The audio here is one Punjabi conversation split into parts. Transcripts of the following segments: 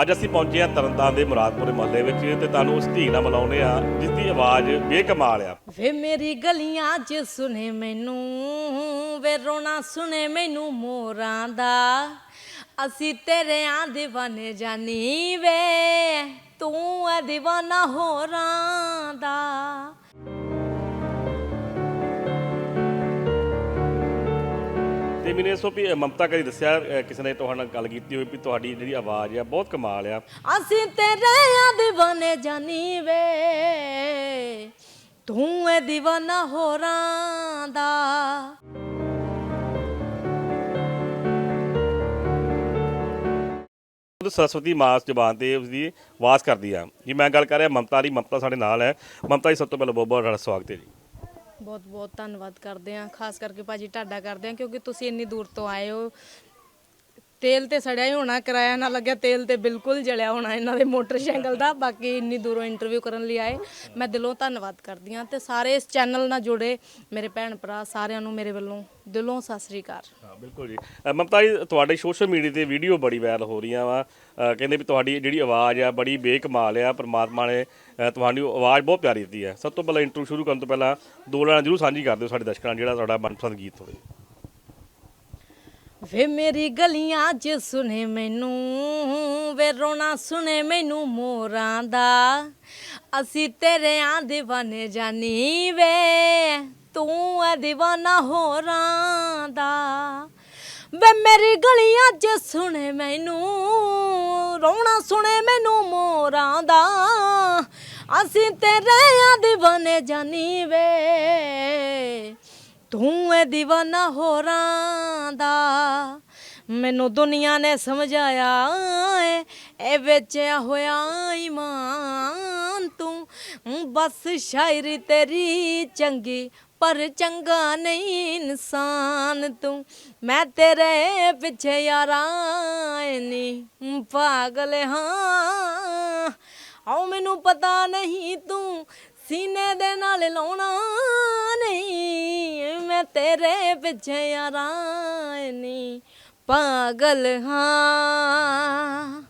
ਅੱਜ ਅਸੀਂ ਪਹੁੰਚੇ ਹਾਂ ਤਰਨਤਾਰਨ ਦੇ ਮੁਰਾਦਪੁਰ ਮਹੱਲੇ ਵਿੱਚ ਤੇ ਤੁਹਾਨੂੰ ਉਸ ਧੀ ਨਾਲ ਮਿਲਾਉਨੇ ਆ ਜਿਸ ਦੀ ਆਵਾਜ਼ ਬੇਕਮਾਲ ਆ। ਵੇ ਮੇਰੀ ਗਲੀਆਂ 'ਚ ਸੁਨੇ ਮੈਨੂੰ, ਵੇ ਰੋਣਾ ਸੁਨੇ ਮੈਨੂੰ ਮੋਰਾਂ ਦਾ। ਅਸੀਂ ਤੇਰੇ ਆ دیਵਾਨੇ ਜਾਨੀ ਵੇ, ਤੂੰ ਆ دیਵਾਨਾ ਹੋਰਾਂ ਦਾ। ਤੇ ਮੈਨੂੰ ਇਸੋ ਵੀ ਮਮਤਾ ਕਰੀ ਦੱਸਿਆ ਕਿਸੇ ਨੇ ਤੁਹਾਡੇ ਨਾਲ ਗੱਲ ਕੀਤੀ ਹੋਈ ਵੀ ਤੁਹਾਡੀ ਜਿਹੜੀ ਆਵਾਜ਼ ਆ ਬਹੁਤ ਕਮਾਲ ਆ? ਅਸੀਂ ਤੇਰੇ ਆ دیਵਾਨੇ ਜਾਨੀ ਵੇ। ਤੂੰ ਐ دیਵਾਨਾ ਹੋਰਾਂ ਦਾ। ਉਹ ਸਰਸਵਤੀ ਮਾਸ ਜ਼ਬਾਨ ਤੇ ਉਸਦੀ ਆਵਾਜ਼ ਕਰਦੀ ਆ ਜੀ ਮੈਂ ਗੱਲ ਕਰ ਰਿਹਾ ਮਮਤਾ ਦੀ ਮਮਤਾ ਸਾਡੇ ਨਾਲ ਹੈ। ਮਮਤਾ ਜੀ ਸਭ ਤੋਂ ਪਹਿਲਾਂ ਬਹੁਤ ਬਹੁਤ ਸਵਾਗਤ ਹੈ ਜੀ। ਬਹੁਤ ਬਹੁਤ ਧੰਨਵਾਦ ਕਰਦੇ ਹਾਂ, ਖਾਸ ਕਰਕੇ ਭਾਜੀ ਤੁਹਾਡਾ ਕਰਦੇ ਹਾਂ, ਕਿਉਂਕਿ ਤੁਸੀਂ ਇੰਨੀ ਦੂਰ ਤੋਂ ਆਏ ਹੋ ਤੇਲ ਤੇ ਸੜਿਆ ਹੀ ਹੋਣਾ ਕਿਰਾਇਆ ਨਾ ਲੱਗਿਆ ਤੇਲ ਤੇ ਬਿਲਕੁਲ ਜਲਿਆ ਹੋਣਾ ਇਹਨਾਂ ਦੇ ਮੋਟਰਸਾਈਕਲ ਦਾ। ਬਾਕੀ ਇੰਨੀ ਦੂਰੋਂ ਇੰਟਰਵਿਊ ਕਰਨ ਲਈ ਆਏ। ਮੈਂ ਦਿਲੋਂ ਧੰਨਵਾਦ ਕਰਦੀ ਹਾਂ ਤੇ ਸਾਰੇ ਇਸ ਚੈਨਲ ਨਾਲ ਜੁੜੇ ਮੇਰੇ ਭੈਣ ਭਰਾ ਸਾਰਿਆਂ ਨੂੰ ਮੇਰੇ ਵੱਲੋਂ ਦਿਲੋਂ ਸਤਿ ਸ੍ਰੀ ਅਕਾਲ। ਹਾਂ ਬਿਲਕੁਲ ਜੀ। ਅ, ਮਮਤਾ ਜੀ ਤੁਹਾਡੇ ਸੋਸ਼ਲ ਮੀਡੀਆ ਤੇ ਵੀਡੀਓ ਬੜੀ ਵਾਇਰਲ ਹੋ ਰਹੀਆਂ ਵਾ। ਕਹਿੰਦੇ ਵੀ ਤੁਹਾਡੀ ਜਿਹੜੀ ਆਵਾਜ਼ ਆ ਬੜੀ ਬੇਕਮਾਲ ਆ ਪਰਮਾਤਮਾ ਨੇ ਅ, ਤੁਹਾਡੀ ਆਵਾਜ਼ ਬਹੁਤ ਪਿਆਰੀ ਦਿੱਤੀ ਹੈ। ਸਭ ਤੋਂ ਪਹਿਲਾਂ ਇੰਟਰਵਿਊ ਸ਼ੁਰੂ ਕਰਨ ਤੋਂ ਪਹਿਲਾਂ ਦੋ ਲਾਣਾ ਜਰੂਰ ਸਾਂਝੀ ਕਰ ਦਿਓ ਸਾਡੇ ਦਰਸ਼ਕਾਂ ਨਾਲ ਜਿਹੜਾ ਤੁਹਾਡਾ ਮਨਪਸੰਦ ਗੀਤ ਹੋਵੇ। ਵੇ ਮੇਰੀ ਗਲੀਆਂ 'ਚ ਸੁਨੇ ਮੈਨੂੰ, ਵੇ ਰੋਣਾ ਸੁਨੇ ਮੈਨੂੰ ਮੋਰਾਂ ਦਾ। ਅਸੀਂ ਤੇਰੇ ਤੇਰਿਆਂ دیਵਾਨੇ ਜਾਨੀ ਵੇ, ਤੂੰ ਐ دیਵਾਨਾ ਹੋਰਾਂ ਦਾ। ਵੇ ਮੇਰੀ ਗਲੀਆਂ 'ਚ ਸੁਨੇ ਮੈਨੂੰ, ਰੋਣਾ ਸੁਨੇ ਮੈਨੂੰ ਮੋਰਾਂ ਦਾ। ਅਸੀਂ ਤੇਰੇ ਆ دیਵਾਨੇ ਜਾਨੀ ਵੇ ਤੂੰ ਐ دیਵਾਨਾ ਹੋਰਾਂ ਦਾ। ਮੈਨੂੰ ਦੁਨੀਆ ਨੇ ਸਮਝਾਇਆ ਏ ਇਹ ਵੇਚਿਆ ਹੋਇਆ ਈਮਾਨ ਤੂੰ। ਬਸ ਸ਼ਾਇਰੀ ਤੇਰੀ ਚੰਗੀ, ਪਰ ਚੰਗਾ ਨਹੀਂ ਇਨਸਾਨ ਤੂੰ। ਮੈਂ ਤੇਰੇ ਪਿੱਛੇ ਯਾਰਾਂ ਨਹੀਂ ਪਾਗਲ ਹਾਂ। ਆਉ ਮੈਨੂੰ ਪਤਾ ਨਹੀਂ ਤੂੰ ਸੀਨੇ ਦੇ ਨਾਲ ਲਾਉਣਾ ਨਹੀਂ ਮੈਂ ਤੇਰੇ ਪਿੱਛੇ ਯਾਰਾਂ ਨਹੀਂ ਪਾਗਲ ਹਾਂ।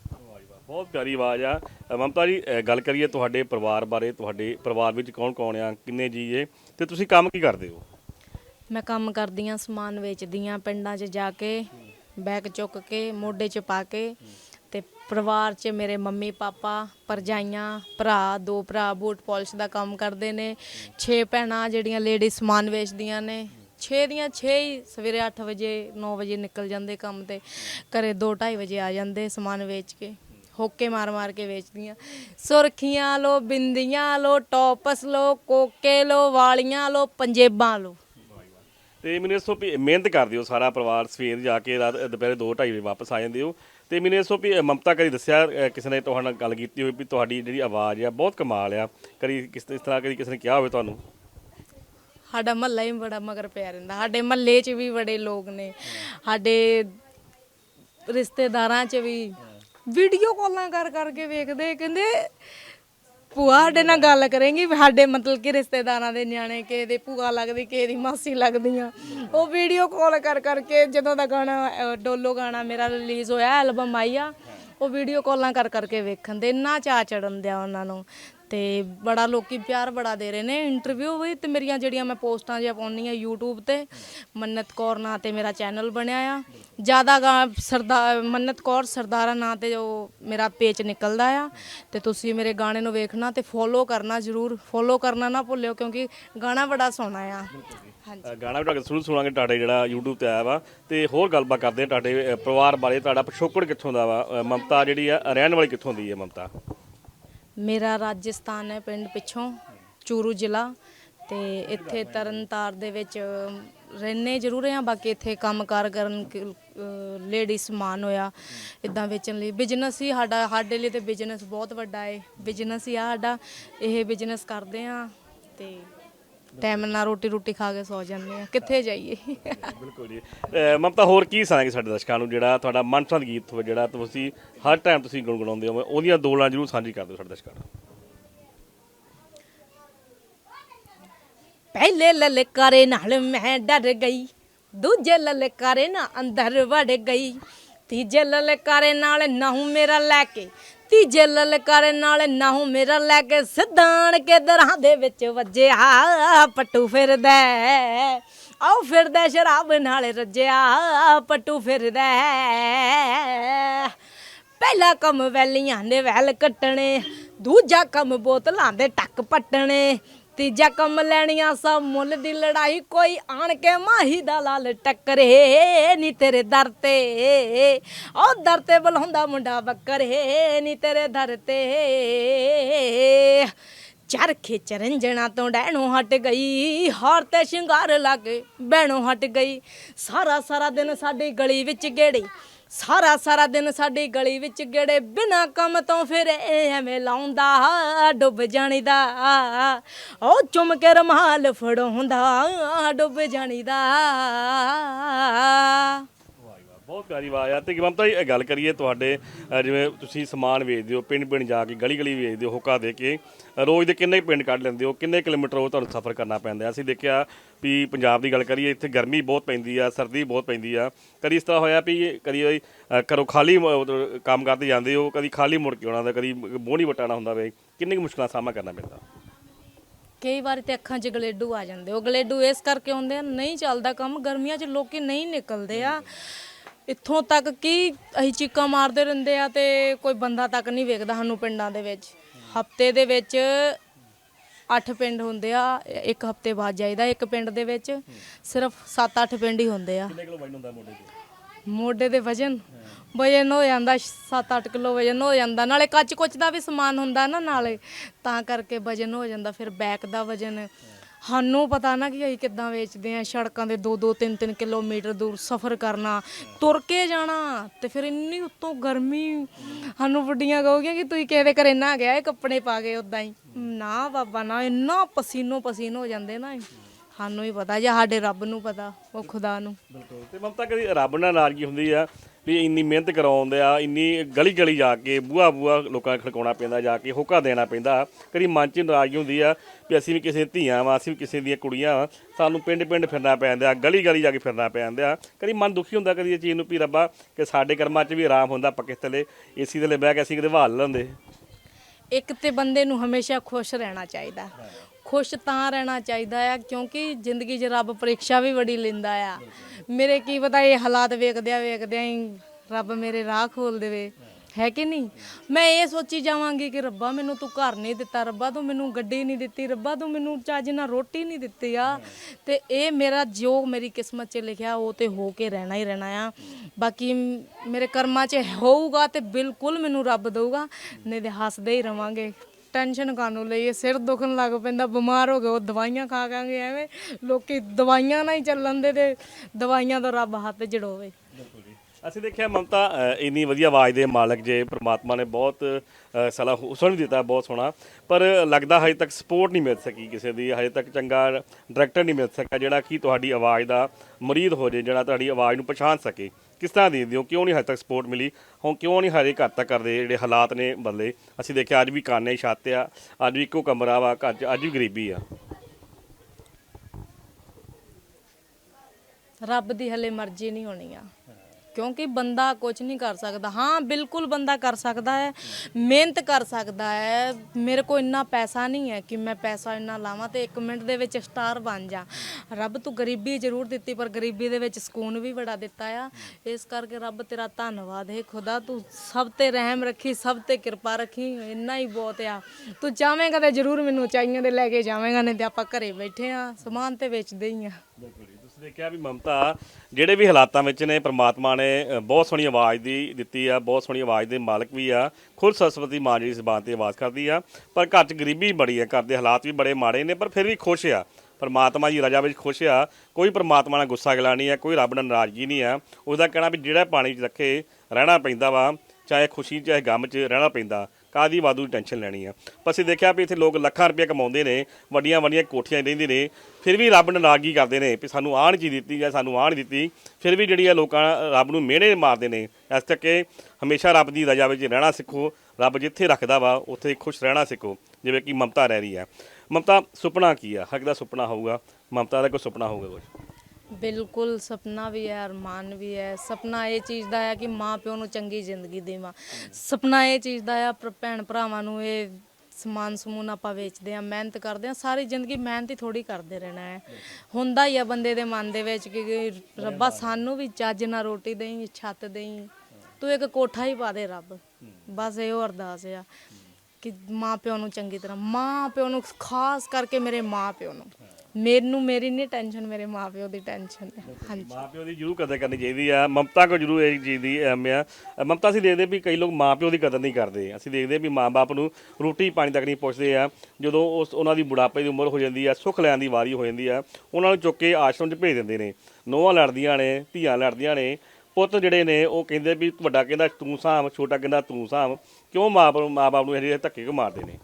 ਬਹੁਤ ਪਿਆਰੀ ਆਵਾਜ਼ ਆ। ਅ, ਮਮਤਾ ਜੀ ਅ, ਗੱਲ ਕਰੀਏ ਤੁਹਾਡੇ ਪਰਿਵਾਰ ਬਾਰੇ ਤੁਹਾਡੇ ਪਰਿਵਾਰ ਵਿੱਚ ਕੌਣ ਕੌਣ ਆ ਕਿੰਨੇ ਜੀਏ ਤੇ ਤੁਸੀਂ ਕੰਮ ਕੀ ਕਰਦੇ ਹੋ? ਮੈਂ ਕੰਮ ਕਰਦੀ ਆ ਸਮਾਨ ਵੇਚਦੀ ਆ ਪਿੰਡਾਂ 'ਚ ਜਾ ਕੇ ਬੈਗ ਚੁੱਕ ਕੇ ਮੋਢੇ 'ਚ ਪਾ ਕੇ ਪਰਿਵਾਰ 'ਚ ਮੇਰੇ ਮੰਮੀ, ਪਾਪਾ ਪਰਜਾਈਆਂ ਭਰਾ, ਦੋ ਭਰਾ ਬੂਟ ਪਾਲਿਸ਼ ਦਾ ਕੰਮ ਕਰਦੇ ਨੇ। ਛੇ ਭੈਣਾਂ ਜਿਹੜੀਆਂ ਲੇਡੀਜ਼ ਸਮਾਨ ਵੇਚਦੀਆਂ ਨੇ। 6 ਦੀਆਂ 6 ਹੀ ਸਵੇਰੇ 8 ਵਜੇ 9 ਵਜੇ ਨਿਕਲ ਜਾਂਦੇ ਕੰਮ ਤੇ। ਘਰੇ 2:30 ਵਜੇ ਆ ਜਾਂਦੇ ਸਮਾਨ ਵੇਚ ਕੇ। ਹੋਕੇ ਮਾਰ ਮਾਰ ਕੇ ਵੇਚਦੀਆਂ। ਸੁਰਖੀਆਂ ਲੋ, ਬਿੰਦੀਆਂ ਲੋ ਟੌਪਸ ਲੋ, ਕੋਕੇ ਲੋ, ਵਾਲੀਆਂ ਲੋ, ਪੰਜੇਬਾਂ ਲੋ। ਤੇ ਮੈਨੂੰ ਇਸ ਤੋਂ ਵੀ ਮਿਹਨਤ ਕਰਦੇ ਹੋ ਸਾਰਾ ਪਰਿਵਾਰ ਸਵੇਰ ਜਾ ਕੇ ਰਾਤ, ਦੁਪਹਿਰੇ 2:30 ਵਜੇ ਵਾਪਸ ਆ ਜਾਂਦੇ ਹੋ। ਤੇ ਮੈਨੂੰ ਤੋਂ ਵੀ ਮਮਤਾ ਕਰੀ ਦੱਸਿਆ ਅ, ਕਿਸੇ ਨੇ ਤੁਹਾਡੇ ਨਾਲ ਗੱਲ ਕੀਤੀ ਹੋਈ ਵੀ ਤੁਹਾਡੀ ਜਿਹੜੀ ਆਵਾਜ਼ ਆ ਬਹੁਤ ਕਮਾਲ ਆ। ਕਰੀ ਕਿਸ ਇਸ ਤਰ੍ਹਾਂ ਕਦੀ ਕਿਸੇ ਨੇ ਕਿਹਾ ਹੋਵੇ ਤੁਹਾਨੂੰ? ਸਾਡਾ ਮਹੱਲਾ ਹੀ ਬੜਾ ਮਗਰ ਪਿਆ ਰਹਿੰਦਾ। ਸਾਡੇ ਮਹੱਲੇ 'ਚ ਵੀ ਬੜੇ ਲੋਕ ਨੇ। ਸਾਡੇ ਰਿਸ਼ਤੇਦਾਰਾਂ 'ਚ ਵੀ ਵੀਡੀਓ ਕਾਲਾਂ ਕਰ ਕਰਕੇ ਵੇਖਦੇ। ਕਹਿੰਦੇ ਭੂਆ ਸਾਡੇ ਨਾਲ ਗੱਲ ਕਰੇਗੀ ਵੀ ਸਾਡੇ ਮਤਲਬ ਕਿ ਰਿਸ਼ਤੇਦਾਰਾਂ ਦੇ ਨਿਆਣੇ ਕਿਸੇ ਦੇ ਭੂਆ ਲੱਗਦੀ ਕਿਸੇ ਦੀ ਮਾਸੀ ਲੱਗਦੀਆਂ। ਉਹ ਵੀਡੀਓ ਕਾਲ ਕਰ ਕਰਕੇ ਜਦੋਂ ਦਾ ਗਾਣਾ ਅਹ, ਡੋਲੋ ਗਾਣਾ ਮੇਰਾ ਰਿਲੀਜ਼ ਹੋਇਆ ਐਲਬਮ ਆਈ ਆ ਉਹ ਵੀਡੀਓ ਕਾਲਾਂ ਕਰ ਕਰਕੇ ਵੇਖਣ ਦੇ ਇੰਨਾ ਚਾਅ ਚੜਨ ਦਿਆ ਉਹਨਾਂ ਨੂੰ। ਤੇ ਬੜਾ ਲੋਕੀ ਪਿਆਰ ਬੜਾ ਦੇ ਰਹੇ ਨੇ ਇੰਟਰਵਿਊ ਵੀ ਤੇ ਮੇਰੀਆਂ ਜਿਹੜੀਆਂ ਮੈਂ ਪੋਸਟਾਂ ਜਿਹਾ ਪਾਉਂਦੀ ਆ YouTube ਤੇ, ਮੰਨਤ ਕੌਰ ਨਾਂ ਤੇ ਮੇਰਾ ਚੈਨਲ ਬਣਿਆ ਆ। ਜ਼ਿਆਦਾ ਸਰਦਾ, ਮੰਨਤ ਕੌਰ ਸਰਦਾਰਾ ਨਾਂ ਤੇ ਉਹ ਮੇਰਾ ਪੇਜ ਨਿਕਲਦਾ ਆ ਤੇ ਤੁਸੀਂ ਮੇਰੇ ਗਾਣੇ ਨੂੰ ਵੇਖਣਾ ਤੇ ਫੋਲੋ ਕਰਨਾ ਜਰੂਰ ਫੋਲੋ ਕਰਨਾ ਨਾ ਭੁੱਲਿਓ ਕਿਉਂਕਿ ਗਾਣਾ ਬੜਾ ਸੋਹਣਾ ਆ। ਹਾਂਜੀ। ਗਾਣਾ ਵੀ ਤੁਹਾਡੇ ਸੁਣ ਸੁਣਾਂਗੇ ਤੁਹਾਡੇ ਜਿਹੜਾ YouTube ਤੇ ਆਇਆ ਵਾ ਤੇ ਹੋਰ ਗੱਲਬਾਤ ਕਰਦੇ ਆ ਤੁਹਾਡੇ ਪਰਿਵਾਰ ਬਾਰੇ ਤੁਹਾਡਾ ਪਿਛੋਕੜ ਕਿੱਥੋਂ ਦਾ ਵਾ? ਮਮਤਾ ਜਿਹੜੀ ਆ, ਰਹਿਣ ਵਾਲੀ ਕਿੱਥੋਂ ਦੀ ਹੈ ਮਮਤਾ? ਮੇਰਾ ਰਾਜਸਥਾਨ ਹੈ ਪਿੰਡ ਪਿੱਛੋਂ, ਚੂਰੂ ਜ਼ਿਲ੍ਹਾ ਤੇ ਇੱਥੇ ਤਰਨਤਾਰ ਦੇ ਵਿੱਚ ਰਹਿੰਨੇ ਜ਼ਰੂਰ ਆ ਬਾਕੀ ਇੱਥੇ ਕੰਮਕਾਰ ਕਰਨ ਲੇਡੀ ਸਮਾਨ ਹੋਇਆ, ਇਦਾਂ ਵੇਚਣ ਲਈ। ਬਿਜ਼ਨਸ ਹੀ ਸਾਡਾ, ਸਾਡੇ ਲਈ ਤੇ ਬਿਜ਼ਨਸ ਬਹੁਤ ਵੱਡਾ ਏ। ਬਿਜ਼ਨਸ ਹੀ ਆ ਸਾਡਾ, ਇਹ ਬਿਜ਼ਨਸ ਕਰਦੇ ਆ ਤੇ ਟਾਈਮ ਨਾਲ ਰੋਟੀ ਰੋਟੀ ਖਾ ਕੇ ਸੌ ਜਾਂਦੇ ਆ। ਕਿੱਥੇ ਜਾਈਏ? ਬਿਲਕੁਲ ਜੀ। ਮਮਤਾ ਹੋਰ ਕੀ ਸੁਣਾਏਗੇ ਸਾਡੇ ਦਰਸ਼ਕਾਂ ਨੂੰ ਜਿਹੜਾ ਤੁਹਾਡਾ ਮਨਪਸੰਦ ਗੀਤ ਹੋਵੇ ਜਿਹੜਾ ਤੁਸੀਂ ਹਰ ਟਾਈਮ ਤੁਸੀਂ ਗੁੰਗਣਾਉਂਦੇ ਹੋ ਉਹਦੀਆਂ ਦੋ ਲਾਈਨਾਂ ਜਰੂਰ ਸਾਂਝੀ ਕਰ ਦਿਓ ਸਾਡੇ ਦਰਸ਼ਕਾਂ ਨਾਲ ਪਹਿਲੇ ਲਲਕਾਰੇ ਨਾਲ ਮੈਂ ਡਰ ਗਈ ਦੂਜੇ ਲਲਕਾਰੇ ਨਾਲ ਅੰਦਰ ਵੜ ਗਈ ਤੀਜੇ ਲਲਕਾਰੇ ਨਾਲ ਨਾਹੂ ਮੇਰਾ ਲੈ ਕੇ ਤੀਜੇ ਲਲਕਾਰੇ ਨਾਲ ਨਾਹੂ ਮੇਰਾ ਲੈ ਕੇ ਸਿੱਧਾਣ ਕੇ ਦਰਾਂ ਦੇ ਵਿੱਚ ਵੱਜਿਆ, ਪੱਟੂ ਫਿਰਦਾ ਹੈ। ਆਓ ਫਿਰਦਾ ਸ਼ਰਾਬ ਨਾਲ ਰੱਜਿਆ, ਪੱਟੂ ਫਿਰਦਾ ਪਹਿਲਾ ਕੰਮ ਵੈਲੀਆਂ ਨੇ ਵੈਲ ਕੱਟਣੇ, ਦੂਜਾ ਕੰਮ ਬੋਤਲਾਂ ਦੇ ਟੱਕ ਪੱਟਣੇ ਤੀਜਾ ਕੰਮ ਲੈਣੀਆਂ ਸਭ ਮੁੱਲ ਦੀ ਲੜਾਈ, ਕੋਈ ਆਣ ਕੇ ਮਾਹੀ ਦਾ ਲਾਲ ਟੱਕਰੇ, ਨੀ ਤੇਰੇ ਦਰ ਤੇ। ਉਹ ਦਰ ਤੇ ਬੁਲਾਉਂਦਾ ਮੁੰਡਾ ਬੱਕਰੇ, ਨੀ ਤੇਰੇ ਦਰ ਤੇ। ਚਰਖੇ ਚਰੰਜਣਾ ਤੋਂ ਡੈਣੋ ਹਟ ਗਈ, ਹਾਰ ਤੇ ਸ਼ਿੰਗਾਰ ਲਾਗੇ ਬਹਿਣੋਂ ਹਟ ਗਈ। ਸਾਰਾ ਸਾਰਾ ਦਿਨ ਸਾਡੀ ਗਲੀ ਵਿੱਚ ਗੇੜੀ। ਸਾਰਾ ਸਾਰਾ ਦਿਨ ਸਾਡੀ ਗਲੀ ਵਿੱਚ ਗੇੜੇ ਬਿਨਾ ਕੰਮ ਤੋਂ ਫਿਰ ਐਵੇਂ ਲਾਉਂਦਾ, ਡੁੱਬ ਜਾਣੀਦਾ। ਉਹ ਚੁੰਮ ਕੇ ਰਮਾਲ ਫੜਾਉਂਦਾ, ਡੁੱਬ ਜਾਣੀਦਾ। ਵਾਹ ਬਹੁਤ ਪਿਆਰੀ ਆਵਾਜ਼ ਆ। ਤੇ ਮਮਤਾ ਜੀ ਇਹ ਗੱਲ ਕਰੀਏ ਤੁਹਾਡੇ ਅ, ਜਿਵੇਂ ਤੁਸੀਂ ਸਮਾਨ ਵੇਚਦੇ ਹੋ ਪਿੰਡ ਪਿੰਡ ਜਾ ਕੇ ਗਲੀ ਗਲੀ ਵੇਚਦੇ ਹੋ ਹੁੱਕਾ ਦੇ ਕੇ ਅ, ਰੋਜ਼ ਦੇ ਕਿੰਨੇ ਕੁ ਪਿੰਡ ਕੱਢ ਲੈਂਦੇ ਹੋ? ਕਿੰਨੇ ਕਿਲੋਮੀਟਰ ਉਹ ਤੁਹਾਨੂੰ ਸਫ਼ਰ ਕਰਨਾ ਪੈਂਦਾ ਹੈ? ਅਸੀਂ ਦੇਖਿਆ ਵੀ ਪੰਜਾਬ ਦੀ ਗੱਲ ਕਰੀਏ ਇੱਥੇ ਗਰਮੀ ਬਹੁਤ ਪੈਂਦੀ ਆ ਸਰਦੀ ਬਹੁਤ ਪੈਂਦੀ ਆ। ਕਦੀ ਇਸ ਤਰ੍ਹਾਂ ਹੋਇਆ ਵੀ ਕਦੀ ਅ, ਘਰੋਂ ਖਾਲੀ ਮ- ਉਧਰ ਕੰਮ ਕਰਦੇ ਜਾਂਦੇ ਹੋ ਕਦੀ ਖਾਲੀ ਮੁੜ ਕੇ ਆਉਣਾ ਦਾ ਕਦੀ ਬੋਣੀ ਵਟਾਣਾ ਹੁੰਦਾ ਵੇ ਕਿੰਨੀ ਕੁ ਮੁਸ਼ਕਲਾਂ ਦਾ ਸਾਹਮਣਾ ਕਰਨਾ ਪੈਂਦਾ? ਕਈ ਵਾਰੀ ਤੇ ਅੱਖਾਂ 'ਚ ਗਲੇਡੂ ਆ ਜਾਂਦੇ ਉਹ ਗਲੇਡੂ ਇਸ ਕਰਕੇ ਆਉਂਦੇ ਆ ਨਹੀਂ ਚੱਲਦਾ ਕੰਮ ਗਰਮੀਆਂ 'ਚ ਲੋਕੀ ਨਹੀਂ ਨਿਕਲਦੇ ਆ। ਇੱਥੋਂ ਤੱਕ ਕਿ ਅਸੀਂ ਚੀਕਾਂ ਮਾਰਦੇ ਰਹਿੰਦੇ ਆ ਤੇ ਕੋਈ ਬੰਦਾ ਤੱਕ ਨਹੀਂ ਵੇਖਦਾ ਸਾਨੂੰ ਪਿੰਡਾਂ ਦੇ ਵਿੱਚ। ਹਫ਼ਤੇ ਦੇ ਵਿੱਚ ਅੱਠ ਪਿੰਡ ਹੁੰਦੇ ਆ ਇੱਕ ਹਫ਼ਤੇ ਬਾਅਦ ਜਾਈਦਾ ਇੱਕ ਪਿੰਡ ਦੇ ਵਿੱਚ। ਸਿਰਫ 7-8 ਪਿੰਡ ਹੀ ਹੁੰਦੇ ਆ। ਕਿੰਨੇ ਕਿਲੋ ਵਜਨ ਹੁੰਦਾ ਮੋਢੇ ਤੇ? ਮੋਢੇ ਦੇ ਵਜਨ? ਵਜਨ ਹੋ ਜਾਂਦਾ 7-8 ਕਿਲੋ ਵਜਨ ਹੋ ਜਾਂਦਾ। ਨਾਲੇ ਕੱਚ ਕੁੱਚ ਦਾ ਵੀ ਸਮਾਨ ਹੁੰਦਾ ਨਾ ਨਾਲੇ। ਤਾਂ ਕਰਕੇ ਵਜਨ ਹੋ ਜਾਂਦਾ ਫਿਰ ਬੈਕ ਦਾ ਵਜਨ। ਸਾਨੂੰ ਪਤਾ ਨਾ ਕਿ ਅਸੀਂ ਕਿੱਦਾਂ ਵੇਚਦੇ ਆ ਸੜਕਾਂ ਦੇ 2-2 3-3 ਕਿਲੋਮੀਟਰ ਦੂਰ ਸਫ਼ਰ ਕਰਨਾ, ਤੁਰ ਕੇ ਜਾਣਾ ਤੇ ਫਿਰ ਇੰਨੀ ਉੱਤੋਂ ਗਰਮੀ ਸਾਨੂੰ ਵੱਡੀਆਂ ਕਹੋਗੀਆਂ ਕਿ ਤੁਸੀਂ ਕਿਹਦੇ ਘਰੇ ਨਾ ਗਿਆ, ਇਹ ਕੱਪੜੇ ਪਾ ਕੇ ਉਦਾਂ ਹੀ। ਨਾ ਬਾਬਾ, ਨਾ ਇੰਨਾ ਪਸੀਨੋ ਪਸੀਨ ਹੋ ਜਾਂਦੇ ਨਾ ਸਾਨੂੰ ਹੀ ਪਤਾ, ਜਾਂ ਸਾਡੇ ਰੱਬ ਨੂੰ ਪਤਾ, ਉਹ ਖੁਦਾ ਨੂੰ। ਬਿਲਕੁਲ, ਤੇ ਮਮਤਾ ਕਦੀ ਰੱਬ ਨਾਲ ਨਾਰਾਜ਼ਗੀ ਹੁੰਦੀ ਆ ਵੀ ਇੰਨੀ ਮਿਹਨਤ ਕਰਾਉਂਦੇ ਆ, ਇੰਨੀ ਗਲੀ ਗਲੀ ਜਾ ਕੇ ਬੂਹਾ ਬੂਹਾ ਲੋਕਾਂ ਨੂੰ ਖੜਕਾਉਣਾ ਪੈਂਦਾ, ਜਾ ਕੇ ਹੋਕਾ ਦੇਣਾ ਪੈਂਦਾ। ਕਦੀ ਮਨ 'ਚ ਨਾਰਾਜ਼ਗੀ ਹੁੰਦੀ ਆ ਵੀ ਅਸੀਂ ਵੀ ਕਿਸੇ ਧੀਆਂ ਵਾਂ, ਅਸੀਂ ਵੀ ਕਿਸੇ ਦੀਆਂ ਕੁੜੀਆਂ ਵਾਂ। ਸਾਨੂੰ ਪਿੰਡ ਪਿੰਡ ਫਿਰਨਾ ਪੈਂਦਾ ਗਲੀ ਗਲੀ ਜਾ ਕੇ ਫਿਰਨਾ ਪੈਂਦਾ। ਕਦੀ ਮਨ ਦੁਖੀ ਹੁੰਦਾ, ਕਦੀ ਇਹ ਚੀਜ਼ ਨੂੰ ਵੀ ਰੱਬਾ ਕਿ ਸਾਡੇ ਕਰਮਾਂ 'ਚ ਵੀ ਆਰਾਮ ਹੁੰਦਾ ਪੱਕੇ ਥੱਲੇ ਏਸੀ ਥੱਲੇ ਬਹਿ ਕੇ ਅਸੀਂ ਕਿਤੇ ਵਾਲ ਲੈਂਦੇ। ਇੱਕ ਤੇ ਬੰਦੇ ਨੂੰ ਹਮੇਸ਼ਾ ਖੁਸ਼ ਰਹਿਣਾ ਚਾਹੀਦਾ। ਖੁਸ਼ ਤਾਂ ਰਹਿਣਾ ਚਾਹੀਦਾ ਆ, ਕਿਉਂਕਿ ਜ਼ਿੰਦਗੀ 'ਚ ਰੱਬ ਪ੍ਰੀਖਿਆ ਵੀ ਬੜੀ ਲੈਂਦਾ ਆ। ਮੇਰੇ ਕੀ ਪਤਾ ਇਹ ਹਾਲਾਤ ਵੇਖਦਿਆਂ ਵੇਖਦਿਆਂ ਹੀ ਰੱਬ ਮੇਰੇ ਰਾਹ ਖੋਲ ਦੇਵੇ। ਹੈ ਕਿ ਨਹੀਂ? ਮੈਂ ਇਹ ਸੋਚੀ ਜਾਵਾਂਗੀ ਕਿ ਰੱਬਾ ਮੈਨੂੰ ਤੂੰ ਘਰ ਨਹੀਂ ਦਿੱਤਾ, ਰੱਬਾ ਤੂੰ ਮੈਨੂੰ ਗੱਡੀ ਨਹੀਂ ਦਿੱਤੀ, ਰੱਬਾ ਤੂੰ ਮੈਨੂੰ ਚੱਜ ਨਾਲ ਰੋਟੀ ਨਹੀਂ ਦਿੱਤੀ ਆ। ਤੇ ਇਹ ਮੇਰਾ ਜੋ ਮੇਰੀ ਕਿਸਮਤ 'ਚ ਲਿਖਿਆ, ਉਹ ਤੇ ਹੋ ਕੇ ਰਹਿਣਾ ਹੀ ਰਹਿਣਾ ਆ। ਬਾਕੀ ਮੇਰੇ ਕਰਮਾਂ 'ਚ ਹੋਊਗਾ ਤੇ ਬਿਲਕੁਲ ਮੈਨੂੰ ਰੱਬ ਦੇਊਗਾ, ਨਹੀਂ ਤੇ ਹੱਸਦੇ ਹੀ ਰਵਾਂਗੇ। ਟੈਨਸ਼ਨ ਕਾਨੂੰ ਲਈਏ ਸਿਰ ਦੁਖਣ ਲੱਗ ਪੈਂਦਾ ਬਿਮਾਰ ਹੋ ਗਏ ਉਹ ਦਵਾਈਆਂ ਖਾ ਖਾਂਗੇ ਐਵੇਂ। ਲੋਕੀ ਦਵਾਈਆਂ ਨਾਲ ਹੀ ਚੱਲਣ ਦੇ ਤੇ ਦਵਾਈਆਂ ਦਾ ਰੱਬ ਹੱਥ ਜੜੋਵੇ ਬਿਲਕੁਲ ਜੀ। ਅਸੀਂ ਦੇਖਿਆ ਮਮਤਾ ਅ, ਇੰਨੀ ਵਧੀਆ ਆਵਾਜ਼ ਦੇ ਮਾਲਕ ਜੇ ਪ੍ਰਮਾਤਮਾ ਨੇ ਬਹੁਤ ਅ, ਸਲਾਹ ਹੁਸਨ ਵੀ ਦਿੱਤਾ ਬਹੁਤ ਸੋਹਣਾ। ਪਰ ਲੱਗਦਾ ਹਜੇ ਤੱਕ ਸਪੋਰਟ ਨਹੀਂ ਮਿਲ ਸਕੀ ਕਿਸੇ ਦੀ ਹਜੇ ਤੱਕ ਚੰਗਾ ਡਾਇਰੈਕਟਰ ਨਹੀਂ ਮਿਲ ਸਕਿਆ ਜਿਹੜਾ ਕਿ ਤੁਹਾਡੀ ਆਵਾਜ਼ ਦਾ ਮਰੀਦ ਹੋ ਜੇ ਜਿਹੜਾ ਤੁਹਾਡੀ ਆਵਾਜ਼ ਨੂੰ ਪਛਾਣ ਸਕੇ। ਕਿਸ ਤਰ੍ਹਾਂ ਦੀ ਦਿਓ ਕਿਉਂ ਨਹੀਂ ਹਜੇ ਤੱਕ ਸਪੋਰਟ ਮਿਲੀ? ਹੁਣ ਕਿਉਂ ਨਹੀਂ ਹਜੇ ਘਰ ਤੱਕ ਕਰਦੇ ਜਿਹੜੇ ਹਾਲਾਤ ਨੇ ਬਦਲੇ? ਅਸੀਂ ਦੇਖਿਆ ਅੱਜ ਵੀ ਕਾਨੇ ਛੱਤ ਆ, ਅੱਜ ਵੀ ਇੱਕੋ ਕਮਰਾ ਵਾ, ਘਰ 'ਚ ਅੱਜ ਵੀ ਗਰੀਬੀ ਆ। ਰੱਬ ਦੀ ਹਲੇ ਮਰਜ਼ੀ ਨਹੀਂ ਹੋਣੀ ਆ। ਕਿਉਂਕਿ ਬੰਦਾ ਕੁਝ ਨਹੀਂ ਕਰ ਸਕਦਾ। ਹਾਂ, ਬਿਲਕੁਲ ਬੰਦਾ ਕਰ ਸਕਦਾ ਹੈ, ਮਿਹਨਤ ਕਰ ਸਕਦਾ ਹੈ। ਮੇਰੇ ਕੋਲ ਇੰਨਾ ਪੈਸਾ ਨਹੀਂ ਹੈ ਕਿ ਮੈਂ ਪੈਸਾ ਇੰਨਾ ਲਾਵਾਂ ਤੇ 1 ਮਿੰਟ ਦੇ ਵਿੱਚ ਸਟਾਰ ਬਣ ਜਾ। ਰੱਬ ਤੂੰ ਗਰੀਬੀ ਜ਼ਰੂਰ ਦਿੱਤੀ, ਪਰ ਗਰੀਬੀ ਦੇ ਵਿੱਚ ਸਕੂਨ ਵੀ ਬੜਾ ਦਿੱਤਾ ਆ। ਇਸ ਕਰਕੇ ਰੱਬ ਤੇਰਾ ਧੰਨਵਾਦ ਹੈ, ਖੁਦਾ ਤੂੰ ਸਭ ਤੇ ਰਹਿਮ ਰੱਖੀ, ਸਭ ਤੇ ਕਿਰਪਾ ਰੱਖੀ, ਇੰਨਾ ਹੀ ਬਹੁਤ ਆ। ਤੂੰ ਚਾਹਵੇਂਗਾ ਤੇ ਜ਼ਰੂਰ ਮੈਨੂੰ ਚਾਹੀਆਂ ਦੇ ਲੈ ਕੇ ਜਾਵੇਂਗਾ, ਨਹੀਂ ਤੇ ਆਪਾਂ ਘਰੇ ਬੈਠੇ ਆ, ਸਮਾਨ ਤੇ ਵੇਚਦੇ ਹੀ ਆ। ਦੇਖਿਆ ਵੀ ਮਮਤਾ, ਜਿਹੜੇ ਵੀ ਹਾਲਾਤਾਂ ਵਿੱਚ ਨੇ, ਪ੍ਰਮਾਤਮਾ ਨੇ ਬਹੁਤ ਸੋਹਣੀ ਆਵਾਜ਼ ਦੀ ਦਿੱਤੀ ਆ, ਬਹੁਤ ਸੋਹਣੀ ਆਵਾਜ਼ ਦੇ ਮਾਲਕ ਵੀ ਆ, ਖੁਦ ਸਰਸਵਤੀ ਮਾਂ ਜੀ ਜ਼ਬਾਨ ਤੇ ਆਵਾਜ਼ ਕਰਦੀ ਆ, ਪਰ ਘਰ 'ਚ ਗਰੀਬੀ ਬੜੀ ਆ, ਘਰ ਦੇ ਹਾਲਾਤ ਵੀ ਬੜੇ ਮਾੜੇ ਨੇ, ਪਰ ਫਿਰ ਵੀ ਖੁਸ਼ ਆ। ਪਰਮਾਤਮਾ ਦੀ ਰਜਾ ਵਿੱਚ ਖੁਸ਼ ਆ, ਕੋਈ ਪਰਮਾਤਮਾ ਨਾਲ ਗੁੱਸਾ ਗਿਲਾ ਨਹੀਂ ਆ, ਕੋਈ ਰੱਬ ਨਾਲ ਨਾਰਾਜ਼ਗੀ ਨਹੀਂ ਆ ਉਹਦਾ ਕਹਿਣਾ ਵੀ ਜਿਹੜਾ ਪਾਣੀ 'ਚ ਰੱਖੇ, ਰਹਿਣਾ ਪੈਂਦਾ ਵਾ, ਚਾਹੇ ਖੁਸ਼ੀ ਚਾਹੇ ਗਮ 'ਚ, ਰਹਿਣਾ ਪੈਂਦਾ। ਕਾਦੀ ਵਾਧੂ ਦੀ ਟੈਨਸ਼ਨ ਲੈਣੀ ਆ। ਪਰ ਅਸੀਂ ਦੇਖਿਆ ਵੀ ਇੱਥੇ ਲੋਕ ਲੱਖਾਂ ਰੁਪਏ ਕਮਾਉਂਦੇ ਨੇ, ਵੱਡੀਆਂ ਵੱਡੀਆਂ ਕੋਠੀਆਂ ਰਹਿੰਦੇ ਨੇ, ਫਿਰ ਵੀ ਰੱਬ ਨਾਰਾਜ਼ਗੀ ਕਰਦੇ ਨੇ ਵੀ ਸਾਨੂੰ ਆਣ ਜੀ ਦਿੱਤੀ ਜਾਂ ਸਾਨੂੰ ਆਣ ਦਿੱਤੀ, ਫਿਰ ਵੀ ਜਿਹੜੀ ਆ ਲੋਕਾਂ ਰੱਬ ਨੂੰ ਮਿਹਣੇ ਮਾਰਦੇ ਨੇ, ਇਸ ਕਰਕੇ ਹਮੇਸ਼ਾ ਰੱਬ ਦੀ ਰਜਾ ਵਿੱਚ ਰਹਿਣਾ ਸਿੱਖੋ, ਰੱਬ ਜਿੱਥੇ ਰੱਖਦਾ ਵਾ, ਉੱਥੇ ਖੁਸ਼ ਰਹਿਣਾ ਸਿੱਖੋ, ਜਿਵੇਂ ਕਿ ਮਮਤਾ ਰਹਿ ਰਹੀ ਆ। ਮਮਤਾ ਸੁਪਨਾ ਕੀ ਆ? ਹੱਕ ਦਾ ਸੁਪਨਾ ਹੋਊਗਾ, ਮਮਤਾ ਦਾ ਕੋਈ ਸੁਪਨਾ ਹੋਊਗਾ ਕੁਝ ਬਿਲਕੁਲ ਸੁਪਨਾ ਵੀ ਹੈ, ਅਰਮਾਨ ਵੀ ਹੈ। ਸੁਪਨਾ ਇਹ ਚੀਜ਼ ਦਾ ਹੈ ਕਿ ਮਾਂ ਪਿਓ ਨੂੰ ਚੰਗੀ ਜ਼ਿੰਦਗੀ ਦੇਵਾਂ। ਸੁਪਨਾ ਇਹ ਚੀਜ਼ ਦਾ ਹੈ, ਪਰ ਭੈਣ ਭਰਾਵਾਂ ਨੂੰ ਇਹ ਸਮਾਨ ਸਮੂਨ ਆਪਾਂ ਵੇਚਦੇ ਆ ਮਿਹਨਤ ਕਰਦੇ ਆ ਸਾਰੀ ਜ਼ਿੰਦਗੀ ਮਿਹਨਤ ਹੀ ਥੋੜੀ ਕਰਦੇ ਰਹਿਣਾ ਹੈ। ਹੁੰਦਾ ਹੀ ਆ ਬੰਦੇ ਦੇ ਮਨ ਦੇ ਵਿੱਚ ਕਿ ਰੱਬਾ ਸਾਨੂੰ ਵੀ ਚੱਜ ਨਾਲ ਰੋਟੀ ਦੇਈਂ, ਛੱਤ ਦੇਈਂ। ਤੂੰ ਇੱਕ ਕੋਠਾ ਹੀ ਪਾ ਦੇ ਰੱਬ। ਬਸ ਇਹੋ ਅਰਦਾਸ ਆ ਕਿ ਮਾਂ ਪਿਓ ਨੂੰ ਚੰਗੀ ਤਰ੍ਹਾਂ, ਮਾਂ ਪਿਓ ਨੂੰ ਖਾਸ ਕਰਕੇ ਮੇਰੇ ਮਾਂ ਪਿਓ ਨੂੰ। ਮੈਨੂੰ ਮੇਰੀ ਨਹੀਂ ਟੈਨਸ਼ਨ ਮੇਰੇ ਮਾਂ ਪਿਓ ਦੀ ਟੈਨਸ਼ਨ ਹੈ। ਹਾਂਜੀ। ਮਾਪਿਓ ਦੀ ਜ਼ਰੂਰ ਕਦਰ ਕਰਨੀ ਚਾਹੀਦੀ ਆ। ਮਮਤਾ ਕੋ ਜ਼ਰੂਰ ਇਹ ਚੀਜ਼ ਦੀ ਅਹਿਮ ਆ। ਮਮਤਾ ਅਸੀਂ ਦੇਖਦੇ ਵੀ ਕਈ ਲੋਕ ਮਾਪਿਓ ਦੀ ਕਦਰ ਨਹੀਂ ਕਰਦੇ। ਅਸੀਂ ਦੇਖਦੇ ਵੀ ਮਾਂ-ਬਾਪ ਨੂੰ ਰੋਟੀ ਪਾਣੀ ਤੱਕ ਨਹੀਂ ਪੁੱਛਦੇ ਆ। ਜਦੋਂ ਉਸ ਉਹਨਾਂ ਦੀ ਬੁਢਾਪੇ ਦੀ ਉਮਰ ਹੋ ਜਾਂਦੀ ਆ ਸੁੱਖ ਲੈਣ ਦੀ ਵਾਰੀ ਹੋ ਜਾਂਦੀ ਆ ਉਹਨਾਂ ਨੂੰ ਚੁੱਕ ਕੇ ਆਸ਼ਰਮ 'ਚ ਭੇਜ ਦਿੰਦੇ ਨੇ। ਨੋਹਾਂ ਲੜਦੀਆਂ ਨੇ ਧੀਆਂ ਲੜਦੀਆਂ ਨੇ। ਪੁੱਤ ਜਿਹੜੇ ਨੇ ਉਹ ਕਹਿੰਦੇ ਵੀ ਵੱਡਾ ਕਹਿੰਦਾ ਤੂੰ ਸਾਂਭ ਛੋਟਾ ਕਹਿੰਦਾ ਤੂੰ ਸਾਂਭ। ਕਿਉਂ ਮਾਂ-ਬਾਪ ਮਾਂ-ਬਾਪ ਨੂੰ ਇਹ ਜਿਹੇ ਧੱਕੇ ਕਿਉਂ ਮਾਰਦੇ ਨੇ?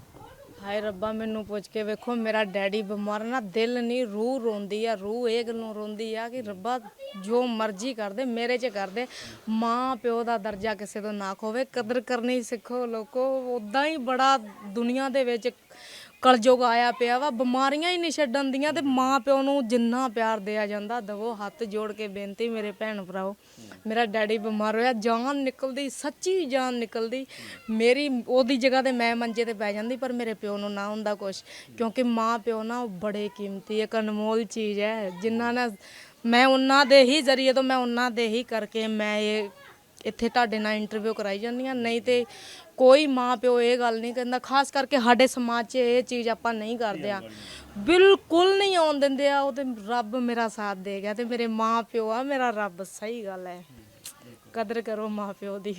ਹਾਏ ਰੱਬਾ, ਮੈਨੂੰ ਪੁੱਛ ਕੇ ਵੇਖੋ, ਮੇਰਾ ਡੈਡੀ ਬਿਮਾਰ ਨਾ, ਦਿਲ ਨਹੀਂ, ਰੂਹ ਰੋਂਦੀ ਆ, ਰੂਹ ਇਹ ਗੱਲੋਂ ਰੋਂਦੀ ਆ ਕਿ ਰੱਬਾ, ਜੋ ਮਰਜ਼ੀ ਕਰਦੇ, ਮੇਰੇ 'ਚ ਕਰਦੇ ਮਾਂ ਪਿਓ ਦਾ ਦਰਜਾ ਕਿਸੇ ਤੋਂ ਨਾ ਖੋਵੇ, ਕਦਰ ਕਰਨੀ ਸਿੱਖੋ ਲੋਕੋ ਉਦਾਂ ਹੀ ਬੜਾ ਦੁਨੀਆ ਦੇ ਵਿੱਚ ਕਲਯੁਗ ਆਇਆ ਪਿਆ ਵਾ, ਬਿਮਾਰੀਆਂ ਹੀ ਨਹੀਂ ਛੱਡਣ ਦੀਆਂ ਤੇ ਮਾਂ ਪਿਓ ਨੂੰ ਜਿੰਨਾ ਪਿਆਰ ਦਿਆ ਜਾਂਦਾ, ਦਵੋ ਹੱਥ ਜੋੜ ਕੇ ਬੇਨਤੀ ਮੇਰੇ ਭੈਣ ਭਰਾਓ। ਮੇਰਾ ਡੈਡੀ ਬਿਮਾਰ ਹੋਇਆ, ਜਾਨ ਨਿਕਲਦੀ, ਸੱਚੀ ਜਾਨ ਨਿਕਲਦੀ। ਮੇਰੀ, ਉਹਦੀ ਜਗ੍ਹਾ ਤੇ ਮੈਂ ਮੰਜੇ ਤੇ ਪੈ ਜਾਂਦੀ, ਪਰ ਮੇਰੇ ਪਿਓ ਨੂੰ ਨਾ ਹੁੰਦਾ ਕੁਛ। ਕਿਉਂਕਿ ਮਾਂ ਪਿਓ ਨਾ ਉਹ ਬੜੇ ਕੀਮਤੀ, ਇੱਕ ਅਨਮੋਲ ਚੀਜ਼ ਹੈ, ਜਿਨ੍ਹਾਂ ਨਾਲ ਮੈਂ ਉਹਨਾਂ ਦੇ ਹੀ ਜ਼ਰੀਏ ਤੋਂ ਮੈਂ ਉਹਨਾਂ ਦੇ ਹੀ ਕਰਕੇ ਮੈਂ ਇਹ ਇੱਥੇ ਤੁਹਾਡੇ ਨਾਲ ਇੰਟਰਵਿਊ ਕਰਾਈ ਜਾਂਦੀਆਂ। ਨਹੀਂ ਤੇ ਕੋਈ ਮਾਂ ਪਿਓ ਇਹ ਗੱਲ ਨਹੀਂ ਕਹਿੰਦਾ, ਖਾਸ ਕਰਕੇ ਸਾਡੇ ਸਮਾਜ 'ਚ ਇਹ ਚੀਜ਼ ਆਪਾਂ ਨਹੀਂ ਕਰਦੇ ਆ। ਬਿਲਕੁਲ ਨਹੀਂ ਆਉਣ ਦਿੰਦੇ ਆ, ਉਹ ਤੇ ਰੱਬ ਮੇਰਾ ਸਾਥ ਦੇ ਗਿਆ ਤੇ ਮੇਰੇ ਮਾਂ ਪਿਓ ਆ, ਮੇਰਾ ਰੱਬ, ਸਹੀ ਗੱਲ ਹੈ। ਕਦਰ ਕਰੋ ਮਾਂ ਪਿਓ ਦੀ।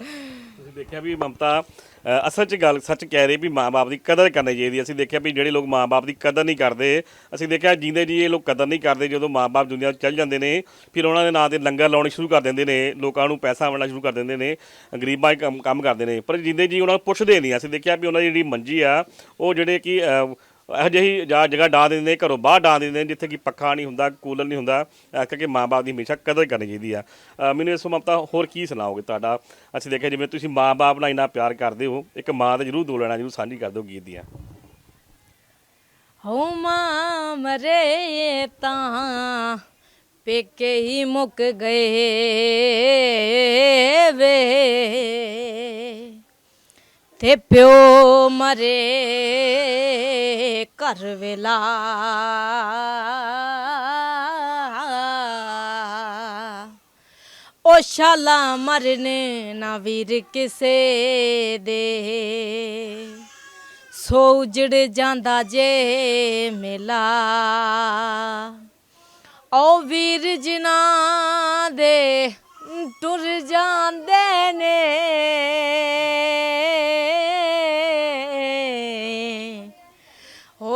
ਤੁਸੀਂ ਦੇਖਿਆ ਵੀ ਮਮਤਾ ਅ, ਅਸਲ 'ਚ ਗੱਲ ਸੱਚ ਕਹਿ ਰਹੀ ਵੀ ਮਾਂ-ਬਾਪ ਦੀ ਕਦਰ ਕਰਨੀ ਚਾਹੀਦੀ ਹੈ। ਅਸੀਂ ਦੇਖਿਆ ਵੀ ਜਿਹੜੇ ਲੋਕ ਮਾਂ-ਬਾਪ ਦੀ ਕਦਰ ਨਹੀਂ ਕਰਦੇ ਅਸੀਂ ਦੇਖਿਆ ਜਿੰਦੇ ਜੀ ਇਹ ਲੋਕ ਕਦਰ ਨਹੀਂ ਕਰਦੇ ਜਦੋਂ ਮਾਂ-ਬਾਪ ਦੁਨੀਆ ਤੋਂ ਚੱਲ ਜਾਂਦੇ ਨੇ ਫਿਰ ਉਹਨਾਂ ਦੇ ਨਾਂ ਤੇ ਲੰਗਰ ਲਾਉਣੇ ਸ਼ੁਰੂ ਕਰ ਦਿੰਦੇ ਨੇ ਲੋਕਾਂ ਨੂੰ ਪੈਸਾ ਵੰਡਣਾ ਸ਼ੁਰੂ ਕਰ ਦਿੰਦੇ ਨੇ ਗਰੀਬਾਂ 'ਚ ਕੰਮ ਕੰਮ ਕਰਦੇ ਨੇ ਪਰ ਜਿੰਦੇ ਜੀ ਉਹਨਾਂ ਨੂੰ ਪੁੱਛਦੇ ਨਹੀਂ ਅਸੀਂ ਦੇਖਿਆ ਵੀ ਉਹਨਾਂ ਦੀ ਜਿਹੜੀ ਮੰਜੀ ਆ ਉਹ ਜਿਹੜੇ ਕਿ ਅ, ਇਹੋ ਜਿਹੀ ਜਾ ਜਗ੍ਹਾ ਡਾ ਦਿੰਦੇ ਨੇ ਘਰੋਂ ਬਾਹਰ ਡਾ ਦਿੰਦੇ ਨੇ ਜਿੱਥੇ ਕਿ ਪੱਖਾ ਨਹੀਂ ਹੁੰਦਾ ਕੂਲਰ ਨਹੀਂ ਹੁੰਦਾ ਇਸ ਕਰਕੇ ਮਾਂ-ਬਾਪ ਦੀ ਹਮੇਸ਼ਾ ਕਦਰ ਕਰਨੀ ਚਾਹੀਦੀ ਆ। ਅ, ਮੈਨੂੰ ਇਸ ਮਮਤਾ ਹੋਰ ਕੀ ਸੁਣਾਓਗੇ ਤੁਹਾਡਾ? ਅਸੀਂ ਦੇਖਿਆ ਜਿਵੇਂ ਤੁਸੀਂ ਮਾਂ-ਬਾਪ ਨਾਲ ਇੰਨਾ ਪਿਆਰ ਕਰਦੇ ਹੋ ਇੱਕ ਮਾਂ ਦਾ ਜ਼ਰੂਰ ਦੋ ਲੈਣਾ ਜ਼ਰੂਰ ਸਾਂਝੀ ਕਰ ਦਿਓ ਗੀਤ ਦੀਆਂ। ਹੋ ਮਾਂ ਮਰੇ ਤਾਂ ਪੇਕੇ ਹੀ ਮੁੱਕ ਗਏ ਵੇ। ਤੇ ਪਿਓ ਮਰੇ ਘਰ ਵੇਲਾ। ਉਹ ਸ਼ਾਲਾ ਮਰਨੇ ਨਾ ਵੀਰ ਕਿਸੇ ਦੇ। ਸੋ ਉਜੜ ਜਾਂਦਾ ਜੇ ਮੇਲਾ। ਓ ਵੀਰ ਜਿਨਾ ਦੇ ਟੁਰ ਜਾਂਦੇ ਨੇ।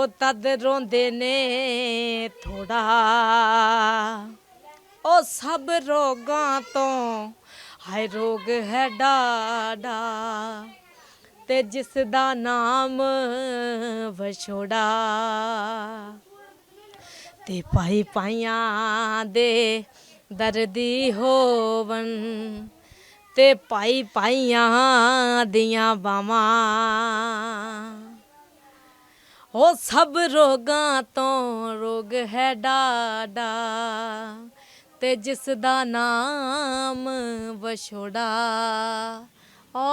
ਤਦ ਰੋਂਦੇ ਨੇ ਥੋੜਾ। ਉਹ ਸਭ ਰੋਗਾਂ ਤੋਂ ਹਾਏ ਰੋਗ ਹੈ ਡਾਡਾ ਤੇ ਜਿਸ ਦਾ ਨਾਮ ਵਿਛੋੜਾ। ਤੇ ਪਾਈ ਪਾਈਆਂ ਦੇ ਦਰਦੀ ਹੋਵਨ ਤੇ ਪਾਈ ਪਾਈਆਂ ਦੀਆਂ ਬਾਵਾਂ। ਉਹ ਸਭ ਰੋਗਾਂ ਤੋਂ ਰੋਗ ਹੈ ਡਾਡਾ ਤੇ ਜਿਸ ਦਾ ਨਾਮ ਵਛੋੜਾ। ਓ ਆ।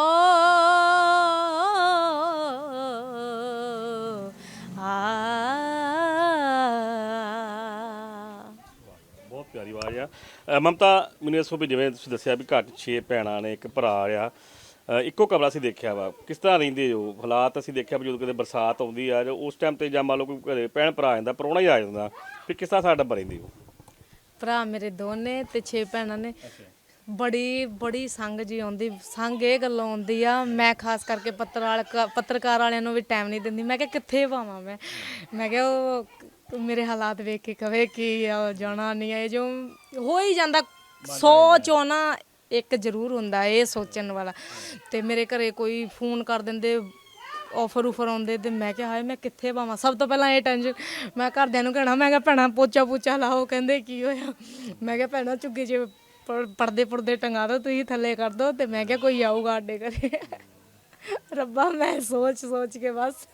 ਬਹੁਤ ਪਿਆਰੀ ਆਵਾਜ਼ ਆ। ਅ, ਮਮਤਾ ਮੈਨੂੰ ਇਸ ਵੀ ਜਿਵੇਂ ਤੁਸੀਂ ਦੱਸਿਆ ਵੀ ਘਰ 'ਚ 6 ਭੈਣਾਂ ਨੇ ਇੱਕ ਭਰਾ ਆ। ਅ, ਇੱਕੋ ਕਮਰਾ ਅਸੀਂ ਦੇਖਿਆ ਵਾ। ਕਿਸ ਤਰ੍ਹਾਂ ਰਹਿੰਦੇ ਹੋ ਹਾਲਾਤ ਅਸੀਂ ਦੇਖਿਆ ਵੀ ਜਦੋਂ ਕਿਤੇ ਬਰਸਾਤ ਆਉਂਦੀ ਆ ਜਾਂ ਉਸ ਟਾਈਮ ਤੇ ਜਾਂ ਮੰਨ ਲਓ ਕੋਈ ਘਰੇ ਭੈਣ ਭਰਾ ਆ ਜਾਂਦਾ ਪਰੋਣਾ ਹੀ ਆ ਜਾਂਦਾ ਫਿਰ ਕਿਸ ਤਰ੍ਹਾਂ ਸਾਡਾ ਰਹਿੰਦੇ ਹੋ ਭਰਾ ਮੇਰੇ ਦੋ ਨੇ ਤੇ 6 ਭੈਣਾਂ ਨੇ। ਬੜੀ ਬੜੀ ਸੰਗ ਜੀ ਆਉਂਦੀ। ਸੰਗ ਇਹ ਗੱਲੋਂ ਆਉਂਦੀ ਆ ਮੈਂ ਖਾਸ ਕਰਕੇ ਪੱਤਰਵਾਲ ਪੱਤਰਕਾਰ ਵਾਲਿਆਂ ਨੂੰ ਵੀ ਟਾਈਮ ਨਹੀਂ ਦਿੰਦੀ। ਮੈਂ ਕਿਹਾ ਕਿੱਥੇ ਪਾਵਾਂ ਮੈਂ? ਮੈਂ ਕਿਹਾ ਉਹ ਮੇਰੇ ਹਾਲਾਤ ਵੇਖ ਕੇ ਕਵੇ ਕਿ ਆ ਜਾਣਾ ਨਹੀਂ ਹੈ ਜੋ ਹੋ ਹੀ ਜਾਂਦਾ। ਸੋਚ ਨਾ ਇੱਕ ਜ਼ਰੂਰ ਹੁੰਦਾ ਇਹ ਸੋਚਣ ਵਾਲਾ। ਤੇ ਮੇਰੇ ਘਰੇ ਕੋਈ ਫੋਨ ਕਰ ਦਿੰਦੇ ਆਫਰ ਉਫਰ ਆਉਂਦੇ ਤੇ ਮੈਂ ਕਿਹਾ, ਹਾਏ ਮੈਂ ਕਿੱਥੇ ਪਾਵਾਂ? ਸਭ ਤੋਂ ਪਹਿਲਾਂ ਇਹ ਟੈਨਸ਼ਨ ਮੈਂ ਘਰਦਿਆਂ ਨੂੰ ਕਹਿਣਾ, ਮੈਂ ਕਿਹਾ, ਭੈਣਾ, ਪੋਚਾ ਪੋਚਾ ਲਾਓ, ਕਹਿੰਦੇ ਕੀ ਹੋਇਆ? ਮੈਂ ਕਿਹਾ, ਭੈਣਾ, ਝੁੱਗੀ 'ਚ ਪ- ਪਰਦੇ ਟੰਗਾ ਦਿਓ ਤੁਸੀਂ ਥੱਲੇ ਕਰ ਦਿਓ ਤੇ ਮੈਂ ਕਿਹਾ, ਕੋਈ ਆਊਗਾ ਸਾਡੇ ਘਰੇ। ਰੱਬਾ ਮੈਂ ਸੋਚ ਸੋਚ ਕੇ ਬਸ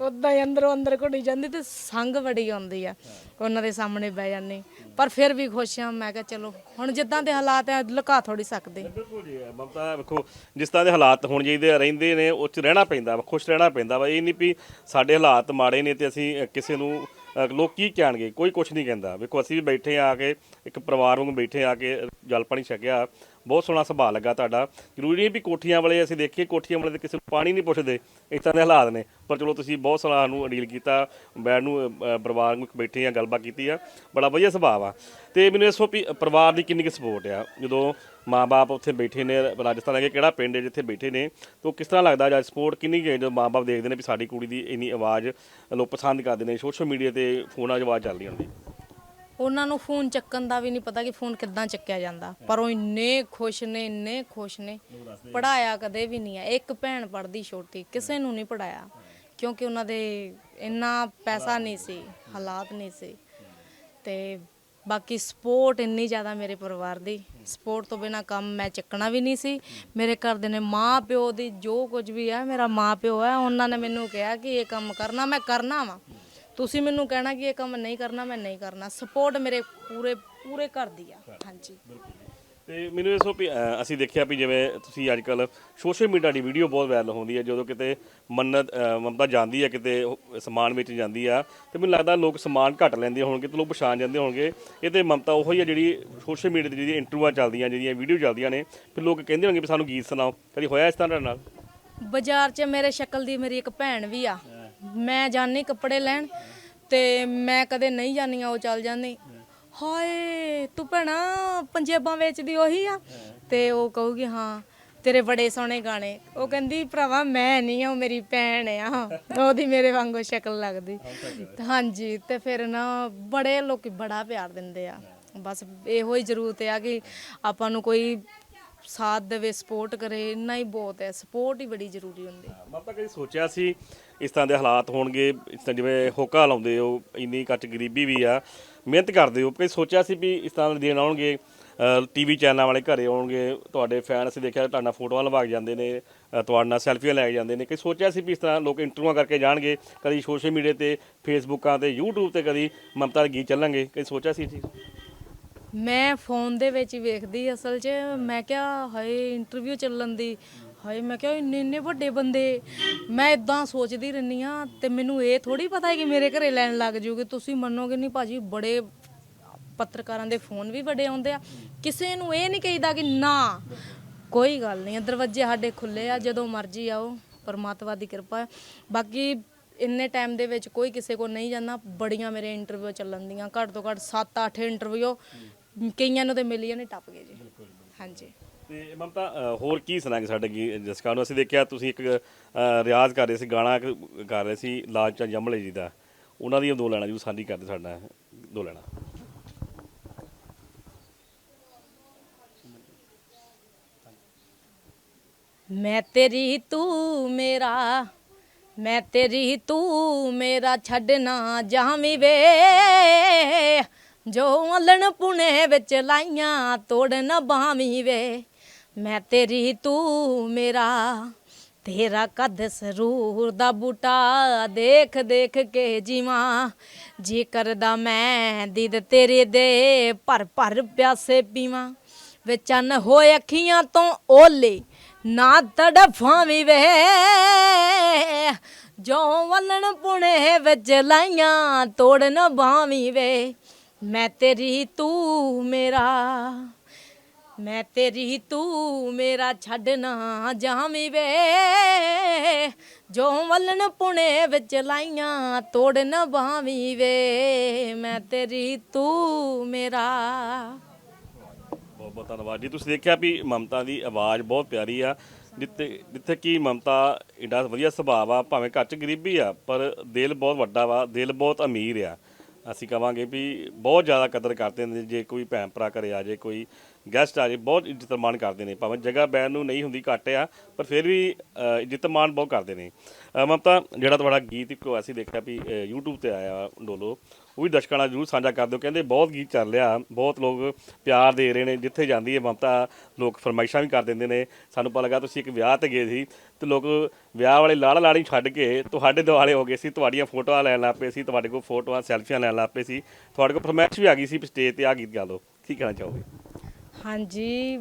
ਉਦਾਂ ਹੀ ਅੰਦਰੋਂ ਅੰਦਰ ਘੁੱਟੀ ਜਾਂਦੀ ਤੇ ਸੰਗ ਬੜੀ ਆਉਂਦੀ ਆ। ਉਹਨਾਂ ਦੇ ਸਾਹਮਣੇ ਬਹਿ ਜਾਂਦੀ। ਪਰ ਫਿਰ ਵੀ ਖੁਸ਼ ਹਾਂ ਮੈਂ ਕਿਹਾ ਚਲੋ ਹੁਣ ਜਿੱਦਾਂ ਦੇ ਹਾਲਾਤ ਆ ਲੁਕਾ ਥੋੜੀ ਸਕਦੇ। ਬਿਲਕੁਲ ਜੀ ਮਮਤਾ ਵੇਖੋ ਜਿਸ ਤਰ੍ਹਾਂ ਦੇ ਹਾਲਾਤ ਹੁਣ ਜਿਹਦੇ ਰਹਿੰਦੇ ਨੇ ਉਹ ਚ ਰਹਿਣਾ ਪੈਂਦਾ ਵਾ ਖੁਸ਼ ਰਹਿਣਾ ਪੈਂਦਾ ਵਾ। ਇਹ ਨਹੀਂ ਵੀ ਸਾਡੇ ਹਾਲਾਤ ਮਾੜੇ ਨੇ ਤੇ ਅਸੀਂ ਕਿਸੇ ਨੂੰ ਅ, ਲੋਕ ਕੀ ਕਹਿਣਗੇ? ਕੋਈ ਕੁਝ ਨਹੀਂ ਕਹਿੰਦਾ। ਵੇਖੋ ਅਸੀਂ ਵੀ ਬੈਠੇ ਆ ਕੇ ਇੱਕ ਪਰਿਵਾਰ ਵਾਂਗ ਬੈਠੇ ਆ ਕੇ ਜਲ ਪਾਣੀ ਛਕਿਆ। ਬਹੁਤ ਸੋਹਣਾ ਸੁਭਾਅ ਲੱਗਾ ਤੁਹਾਡਾ। ਜ਼ਰੂਰੀ ਨਹੀਂ ਵੀ ਕੋਠੀਆਂ ਵਾਲੇ ਅਸੀਂ ਦੇਖੀਏ, ਕੋਠੀਆਂ ਵਾਲੇ ਤੇ ਕਿਸੇ ਨੂੰ ਪਾਣੀ ਨਹੀਂ ਪੁੱਛਦੇ ਇਸ ਤਰ੍ਹਾਂ ਦੇ ਹਾਲਾਤ ਨੇ। ਪਰ ਚਲੋ ਤੁਸੀਂ ਬਹੁਤ ਸੋਹਣਾ ਸਾਨੂੰ ਅਡੀਲ ਕੀਤਾ, ਬੈਠ ਨੂੰ ਪਰਿਵਾਰ ਨੂੰ ਬੈਠੇ ਆ, ਗੱਲਬਾਤ ਕੀਤੀ ਆ। ਬੜਾ ਵਧੀਆ ਸੁਭਾਅ ਆ ਤੇ ਮੈਨੂੰ ਇਸ ਵੀ ਪਰਿਵਾਰ ਦੀ ਕਿੰਨੀ ਕੁ ਸਪੋਰਟ ਆ? ਜਦੋਂ ਮਾਪੇ ਉੱਥੇ ਬੈਠੇ ਨੇ, ਰਾਜਸਥਾਨ ਅਗੇ ਕਿਹੜਾ ਪਿੰਡ ਹੈ ਜਿੱਥੇ ਬੈਠੇ ਨੇ, ਤਾਂ ਕਿਸ ਤਰ੍ਹਾਂ ਲੱਗਦਾ ਜਾਂ ਸਪੋਰਟ ਕਿੰਨੀ ਕੁ ਹੈ? ਜਦੋਂ ਮਾਪੇ ਦੇਖਦੇ ਨੇ ਵੀ ਸਾਡੀ ਕੁੜੀ ਦੀ ਇੰਨੀ ਆਵਾਜ਼ ਲੋਕ ਪਸੰਦ ਕਰਦੇ ਨੇ, ਸੋਸ਼ਲ ਮੀਡੀਆ ਤੇ ਫੋਨਾਂ 'ਚ ਆਵਾਜ਼ ਚੱਲਦੀ ਹੁੰਦੀ। ਉਹਨਾਂ ਨੂੰ ਫੋਨ ਚੱਕਣ ਦਾ ਵੀ ਨਹੀਂ ਪਤਾ ਕਿ ਫੋਨ ਕਿੱਦਾਂ ਚੱਕਿਆ ਜਾਂਦਾ। ਪਰ ਉਹ ਇੰਨੇ ਖੁਸ਼ ਨੇ, ਇੰਨੇ ਖੁਸ਼ ਨੇ। ਪੜਾਇਆ ਕਦੇ ਵੀ ਨਹੀਂ ਹੈ ਇੱਕ ਭੈਣ ਪੜਦੀ ਛੋਟੀ, ਕਿਸੇ ਨੂੰ ਨਹੀਂ ਪੜਾਇਆ ਕਿਉਂਕਿ ਉਹਨਾਂ ਦੇ ਇੰਨਾ ਪੈਸਾ ਨਹੀਂ ਸੀ, ਹਾਲਾਤ ਨਹੀਂ ਸੀ। ਤੇ ਬਾਕੀ ਸਪੋਰਟ ਇੰਨੀ ਜ਼ਿਆਦਾ ਮੇਰੇ ਪਰਿਵਾਰ ਦੀ। ਸਪੋਰਟ ਤੋਂ ਬਿਨਾ ਕੰਮ ਮੈਂ ਚੱਕਣਾ ਵੀ ਨਹੀਂ ਸੀ। ਮੇਰੇ ਘਰ ਦੇ ਨੇ ਮਾਂ ਪਿਓ ਦੀ ਜੋ ਕੁਝ ਵੀ ਹੈ ਮੇਰਾ ਮਾਂ ਪਿਓ ਹੈ ਉਹਨਾਂ ਨੇ ਮੈਨੂੰ ਕਿਹਾ ਕਿ ਇਹ ਕੰਮ ਕਰਨਾ, ਮੈਂ ਕਰਨਾ ਵਾ। ਤੁਸੀਂ ਮੈਨੂੰ ਕਹਿਣਾ ਕਿ ਇਹ ਕੰਮ ਨਹੀਂ ਕਰਨਾ ਮੈਂ ਨਹੀਂ ਕਰਨਾ। ਸਪੋਰਟ ਮੇਰੇ ਪੂਰੇ ਪੂਰੇ ਘਰ ਦੀ ਆ। ਹਾਂਜੀ। ਤੇ ਮੈਨੂੰ ਇਹ ਸੋ ਅਸੀਂ ਦੇਖਿਆ ਵੀ ਜਿਵੇਂ ਤੁਸੀਂ ਅੱਜ ਕੱਲ ਸੋਸ਼ਲ ਮੀਡੀਆ ਦੀ ਵੀਡੀਓ ਬਹੁਤ ਵਾਇਰਲ ਹੁੰਦੀ ਹੈ ਜਦੋਂ ਕਿਤੇ ਮੰਨਤ ਮਮਤਾ ਜਾਂਦੀ ਹੈ ਕਿਤੇ ਸਮਾਨ ਵੇਚਣ ਜਾਂਦੀ ਆ ਤੇ ਮੈਨੂੰ ਲੱਗਦਾ ਲੋਕ ਸਮਾਨ ਘੱਟ ਲੈਂਦੇ ਹੋਣਗੇ ਤੇ ਲੋਕ ਪਛਾਣ ਜਾਂਦੇ ਹੋਣਗੇ। ਇਹ ਤੇ ਮਮਤਾ ਉਹੋ ਹੀ ਆ ਜਿਹੜੀ ਸੋਸ਼ਲ ਮੀਡੀਆ ਤੇ ਜਿਹੜੀ ਇੰਟਰਵਿਊਆਂ ਚੱਲਦੀਆਂ ਜਿਹੜੀਆਂ ਵੀਡੀਓ ਚੱਲਦੀਆਂ ਨੇ ਫਿਰ ਲੋਕ ਕਹਿੰਦੇ ਹੋਣਗੇ ਵੀ ਸਾਨੂੰ ਗੀਤ ਸੁਣਾਓ। ਕਦੀ ਹੋਇਆ ਇਸ ਤਰ੍ਹਾਂ ਨਾਲ? ਬਾਜ਼ਾਰ 'ਚ ਮੇਰੇ ਸ਼ਕਲ ਦੀ ਮੇਰੀ ਇੱਕ ਭੈਣ ਵੀ ਆ। ਮੈਂ ਜਾਣੀ ਕੱਪੜੇ ਲੈਣ ਤੇ ਮੈਂ ਕਦੇ ਨਹੀਂ ਜਾਣੀ ਆ, ਉਹ ਚੱਲ ਜਾਂਦੀ। ਹਾਏ, ਤੂੰ ਭੈਣਾ, ਪੰਜੇਬਾਂ ਵੇਚਦੀ ਉਹੀ ਆ। ਤੇ ਉਹ ਕਹੂਗੀ, ਹਾਂ, ਤੇਰੇ ਬੜੇ ਸੋਹਣੇ ਗਾਣੇ। ਉਹ ਕਹਿੰਦੀ, ਭਰਾਵਾ, ਮੈਂ ਨਹੀਂ ਆ, ਉਹ ਮੇਰੀ ਭੈਣ ਆ। ਉਹਦੀ ਮੇਰੇ ਵਾਂਗੂ ਸ਼ਕਲ ਲੱਗਦੀ। ਹਾਂਜੀ, ਤੇ ਫਿਰ ਨਾ ਬੜੇ ਲੋਕੀ ਬੜਾ ਪਿਆਰ ਦਿੰਦੇ ਆ। ਬਸ ਇਹੋ ਹੀ ਜ਼ਰੂਰਤ ਆ ਕਿ ਆਪਾਂ ਨੂੰ ਕੋਈ ਸਾਥ ਦੇਵੇ ਸਪੋਰਟ ਕਰੇ ਇੰਨਾ ਹੀ ਬਹੁਤ ਹੈ। ਸਪੋਰਟ ਹੀ ਬੜੀ ਜ਼ਰੂਰੀ ਹੁੰਦੀ ਮੈਂ ਤਾਂ ਕਦੀ ਸੋਚਿਆ ਸੀ ਇਸ ਤਰ੍ਹਾਂ ਦੇ ਹਾਲਾਤ ਹੋਣਗੇ ਇਸ ਤਰ੍ਹਾਂ ਜਿਵੇਂ ਹੋਕਾ ਲਾਉਂਦੇ ਹੋ ਇੰਨੀ ਕੱਚ ਗਰੀਬੀ ਵੀ ਆ ਮਿਹਨਤ ਕਰਦੇ ਹੋ। ਕਦੀ ਸੋਚਿਆ ਸੀ ਵੀ ਇਸ ਤਰ੍ਹਾਂ ਦੇ ਦਿਨ ਆਉਣਗੇ ਟੀਵੀ ਚੈਨਲਾਂ ਵਾਲੇ ਘਰੇ ਆਉਣਗੇ ਤੁਹਾਡੇ ਫੈਨ ਅਸੀਂ ਦੇਖਿਆ ਤੁਹਾਡਾ ਫੋਟੋਆਂ ਲਵਾ ਕੇ ਜਾਂਦੇ ਨੇ ਅ, ਤੁਹਾਡੇ ਨਾਲ ਸੈਲਫੀਆਂ ਲੈ ਕੇ ਜਾਂਦੇ ਨੇ। ਕਦੀ ਸੋਚਿਆ ਸੀ ਵੀ ਇਸ ਤਰ੍ਹਾਂ ਲੋਕ ਇੰਟਰਵਿਊਆਂ ਕਰਕੇ ਜਾਣਗੇ ਕਦੀ ਸੋਸ਼ਲ ਮੀਡੀਆ ਤੇ ਫੇਸਬੁੱਕਾਂ ਤੇ YouTube ਤੇ ਕਦੀ ਮਮਤਾ ਦੇ ਗੀਤ ਚੱਲਣਗੇ ਕਦੀ ਸੋਚਿਆ ਸੀ ਇਹ ਮੈਂ ਫੋਨ ਦੇ ਵਿੱਚ ਹੀ ਵੇਖਦੀ ਅਸਲ 'ਚ। ਮੈਂ ਕਿਹਾ, ਹਾਏ ਇੰਟਰਵਿਊ ਚੱਲਣ ਦੀ। ਹਾਏ, ਮੈਂ ਕਿਹਾ, ਇੰਨੇ ਇੰਨੇ ਵੱਡੇ ਬੰਦੇ। ਮੈਂ ਇਦਾਂ ਸੋਚਦੀ ਰਹਿੰਦੀ ਆ ਤੇ ਮੈਨੂੰ ਇਹ ਥੋੜੀ ਪਤਾ ਹੈ ਕਿ ਮੇਰੇ ਘਰੇ ਲੈਣ ਲੱਗ ਜੂਗੇ। ਤੁਸੀਂ ਮੰਨੋਗੇ ਨਹੀਂ ਭਾਜੀ ਬੜੇ ਪੱਤਰਕਾਰਾਂ ਦੇ ਫੋਨ ਵੀ ਬੜੇ ਆਉਂਦੇ ਆ। ਕਿਸੇ ਨੂੰ ਇਹ ਨਹੀਂ ਕਹੀਦਾ ਕਿ ਨਾ। ਕੋਈ ਗੱਲ ਨਹੀਂ, ਦਰਵਾਜ਼ੇ ਸਾਡੇ ਖੁੱਲੇ ਆ, ਜਦੋਂ ਮਰਜ਼ੀ ਆਓ, ਪਰਮਾਤਮਾ ਦੀ ਕਿਰਪਾ ਬਾਕੀ ਇੰਨੇ ਟਾਈਮ ਦੇ ਵਿੱਚ ਕੋਈ ਕਿਸੇ ਕੋਲ ਨਹੀਂ ਜਾਂਦਾ। ਬੜੀਆਂ ਮੇਰੇ ਇੰਟਰਵਿਊ ਚੱਲਣ ਦੀਆਂ, ਘੱਟ ਤੋਂ ਘੱਟ 7-8 ਇੰਟਰਵਿਊ ਕਈਆਂ ਨੂੰ ਤੇ ਮਿਲੀਅਨ ਹੀ ਟੱਪ ਗਏ ਜੀ। ਹਾਂਜੀ। ਤੇ ਮਮਤਾ ਅ, ਹੋਰ ਕੀ ਸੁਣਾਂਗੇ ਸਾਡੇ ਗੀ ਜਸਕਾ ਨੂੰ ਅਸੀਂ ਦੇਖਿਆ ਤੁਸੀਂ ਇੱਕ ਅ, ਰਿਆਜ਼ ਕਰ ਰਹੇ ਸੀ ਗਾਣਾ ਕ- ਕਰ ਰਹੇ ਸੀ ਲਾਲਚਾ ਜੰਮਲੇ ਜੀ ਦਾ। ਉਹਨਾਂ ਦੀਆਂ ਦੋ ਲੈਣਾ ਜੀ ਸਾਡੀ ਕਰਦੇ ਸਾਡਾ ਦੋ ਲੈਣਾ ਮੈਂ ਤੇਰੀ ਤੂੰ ਮੇਰਾ ਮੈਂ ਤੇਰੀ ਤੂੰ ਮੇਰਾ ਛੱਡਣਾ ਜਾਵੀਂ ਵੇ। ਜੋ ਅਲਣ ਪੁਣੇ ਵਿੱਚ ਲਾਈਆਂ ਤੋੜਨ ਬਾਵੀਂ ਵੇ। ਮੈਂ ਤੇਰੀ ਤੂੰ ਮੇਰਾ, ਤੇਰਾ ਕਦ ਸਰੂਰ ਦਾ ਬੂਟਾ। ਦੇਖ ਦੇਖ ਕੇ ਜੀਵਾਂ, ਜੀ ਕਰਦਾ ਮੈਂ ਦੀਦ ਤੇਰੇ ਦੇ। ਭਰ ਭਰ ਪਿਆਸੇ ਪੀਵਾਂ ਵੇ ਚੰਨ ਹੋਏ ਅੱਖੀਆਂ ਤੋਂ ਓਲੇ। ਨਾ ਤੜਫਾਵੀਂ ਵੇ। ਜੋ ਵਲਣ ਪੁਣੇ ਵਿੱਚ ਲਾਈਆਂ ਤੋੜਨ ਬਾਵੀਂ ਵੇ। ਮੈਂ ਤੇਰੀ ਤੂੰ ਮੇਰਾ, ਮੈਂ ਤੇਰੀ ਤੂੰ ਮੇਰਾ ਛੱਡਣਾ ਜਾਵੀਂ ਵੇ। ਜੋ ਵਲਣ ਪੁਣੇ ਵਿੱਚ ਲਾਈਆਂ ਤੋੜਨ ਬਾਵੀਂ ਵੇ। ਮੈਂ ਤੇਰੀ ਤੂੰ ਮੇਰਾ। ਬਹੁਤ ਬਹੁਤ ਧੰਨਵਾਦ ਜੀ। ਤੁਸੀਂ ਦੇਖਿਆ ਵੀ ਮਮਤਾ ਦੀ ਆਵਾਜ਼ ਬਹੁਤ ਪਿਆਰੀ ਆ। ਜਿੱਥੇ ਜਿੱਥੇ ਕੀ ਮਮਤਾ ਏਡਾ ਵਧੀਆ ਸੁਭਾਅ ਆ ਭਾਵੇਂ ਘਰ ਚ ਗਰੀਬੀ ਆ, ਪਰ ਦਿਲ ਬਹੁਤ ਵੱਡਾ ਵਾ, ਦਿਲ ਬਹੁਤ ਅਮੀਰ ਆ। ਅਸੀਂ ਕਵਾਂਗੇ ਵੀ ਬਹੁਤ ਜ਼ਿਆਦਾ ਕਦਰ ਕਰਦੇ ਨੇ ਜੇ ਕੋਈ ਭੈਣ ਭਰਾ ਘਰੇ ਆ ਜੇ, ਕੋਈ ਗੈਸਟ ਆ ਜੇ ਬਹੁਤ ਇੱਜ਼ਤ ਮਾਣ ਕਰਦੇ ਨੇ ਭਾਵੇਂ ਜਗ੍ਹਾ ਬੈਣ ਨੂੰ ਨਹੀਂ ਹੁੰਦੀ ਘੱਟ ਆ ਪਰ ਫਿਰ ਵੀ ਅ, ਇੱਜ਼ਤ ਮਾਣ ਬਹੁਤ ਕਰਦੇ ਨੇ। ਅ, ਮਮਤਾ ਜਿਹੜਾ ਤੁਹਾਡਾ ਗੀਤ ਇੱਕ ਅਸੀਂ ਦੇਖਿਆ ਵੀ ਅ, YouTube ਤੇ ਆਇਆ ਡੋਲੋ ਉਹ ਵੀ ਦਰਸ਼ਕਾਂ ਨਾਲ ਜਰੂਰ ਸਾਂਝਾ ਕਰ ਦਿਓ ਕਹਿੰਦੇ ਬਹੁਤ ਗੀਤ ਚੱਲ ਰਿਹਾ ਬਹੁਤ ਲੋਕ ਪਿਆਰ ਦੇ ਰਹੇ ਨੇ ਜਿੱਥੇ ਜਾਂਦੀ ਹੈ ਮਮਤਾ ਲੋਕ ਫਰਮਾਇਸ਼ਾਂ ਵੀ ਕਰ ਦਿੰਦੇ ਨੇ। ਸਾਨੂੰ ਪਤਾ ਲੱਗਾ ਤੁਸੀਂ ਇੱਕ ਵਿਆਹ ਤੇ ਗਏ ਸੀ ਤੇ ਲੋਕ ਵਿਆਹ ਵਾਲੇ ਲਾੜਾ ਲਾੜੀ ਛੱਡ ਕੇ ਤੁਹਾਡੇ ਦੁਆਲੇ ਹੋ ਗਏ ਸੀ ਤੁਹਾਡੀਆਂ ਫੋਟੋਆਂ ਲੈਣ ਲੱਗ ਪਏ ਸੀ ਤੁਹਾਡੇ ਕੋਲ ਫੋਟੋਆਂ ਸੈਲਫੀਆਂ ਲੈਣ ਲੱਗ ਪਏ ਸੀ ਤੁਹਾਡੇ ਕੋਲ ਫਰਮਾਇਸ਼ ਵੀ ਆ ਗਈ ਸੀ ਵੀ ਸਟੇਜ ਤੇ ਆ ਗੀਤ ਗਾ ਲਓ ਕੀ ਕਹਿਣਾ ਚਾਹੋਗੇ? ਹਾਂਜੀ।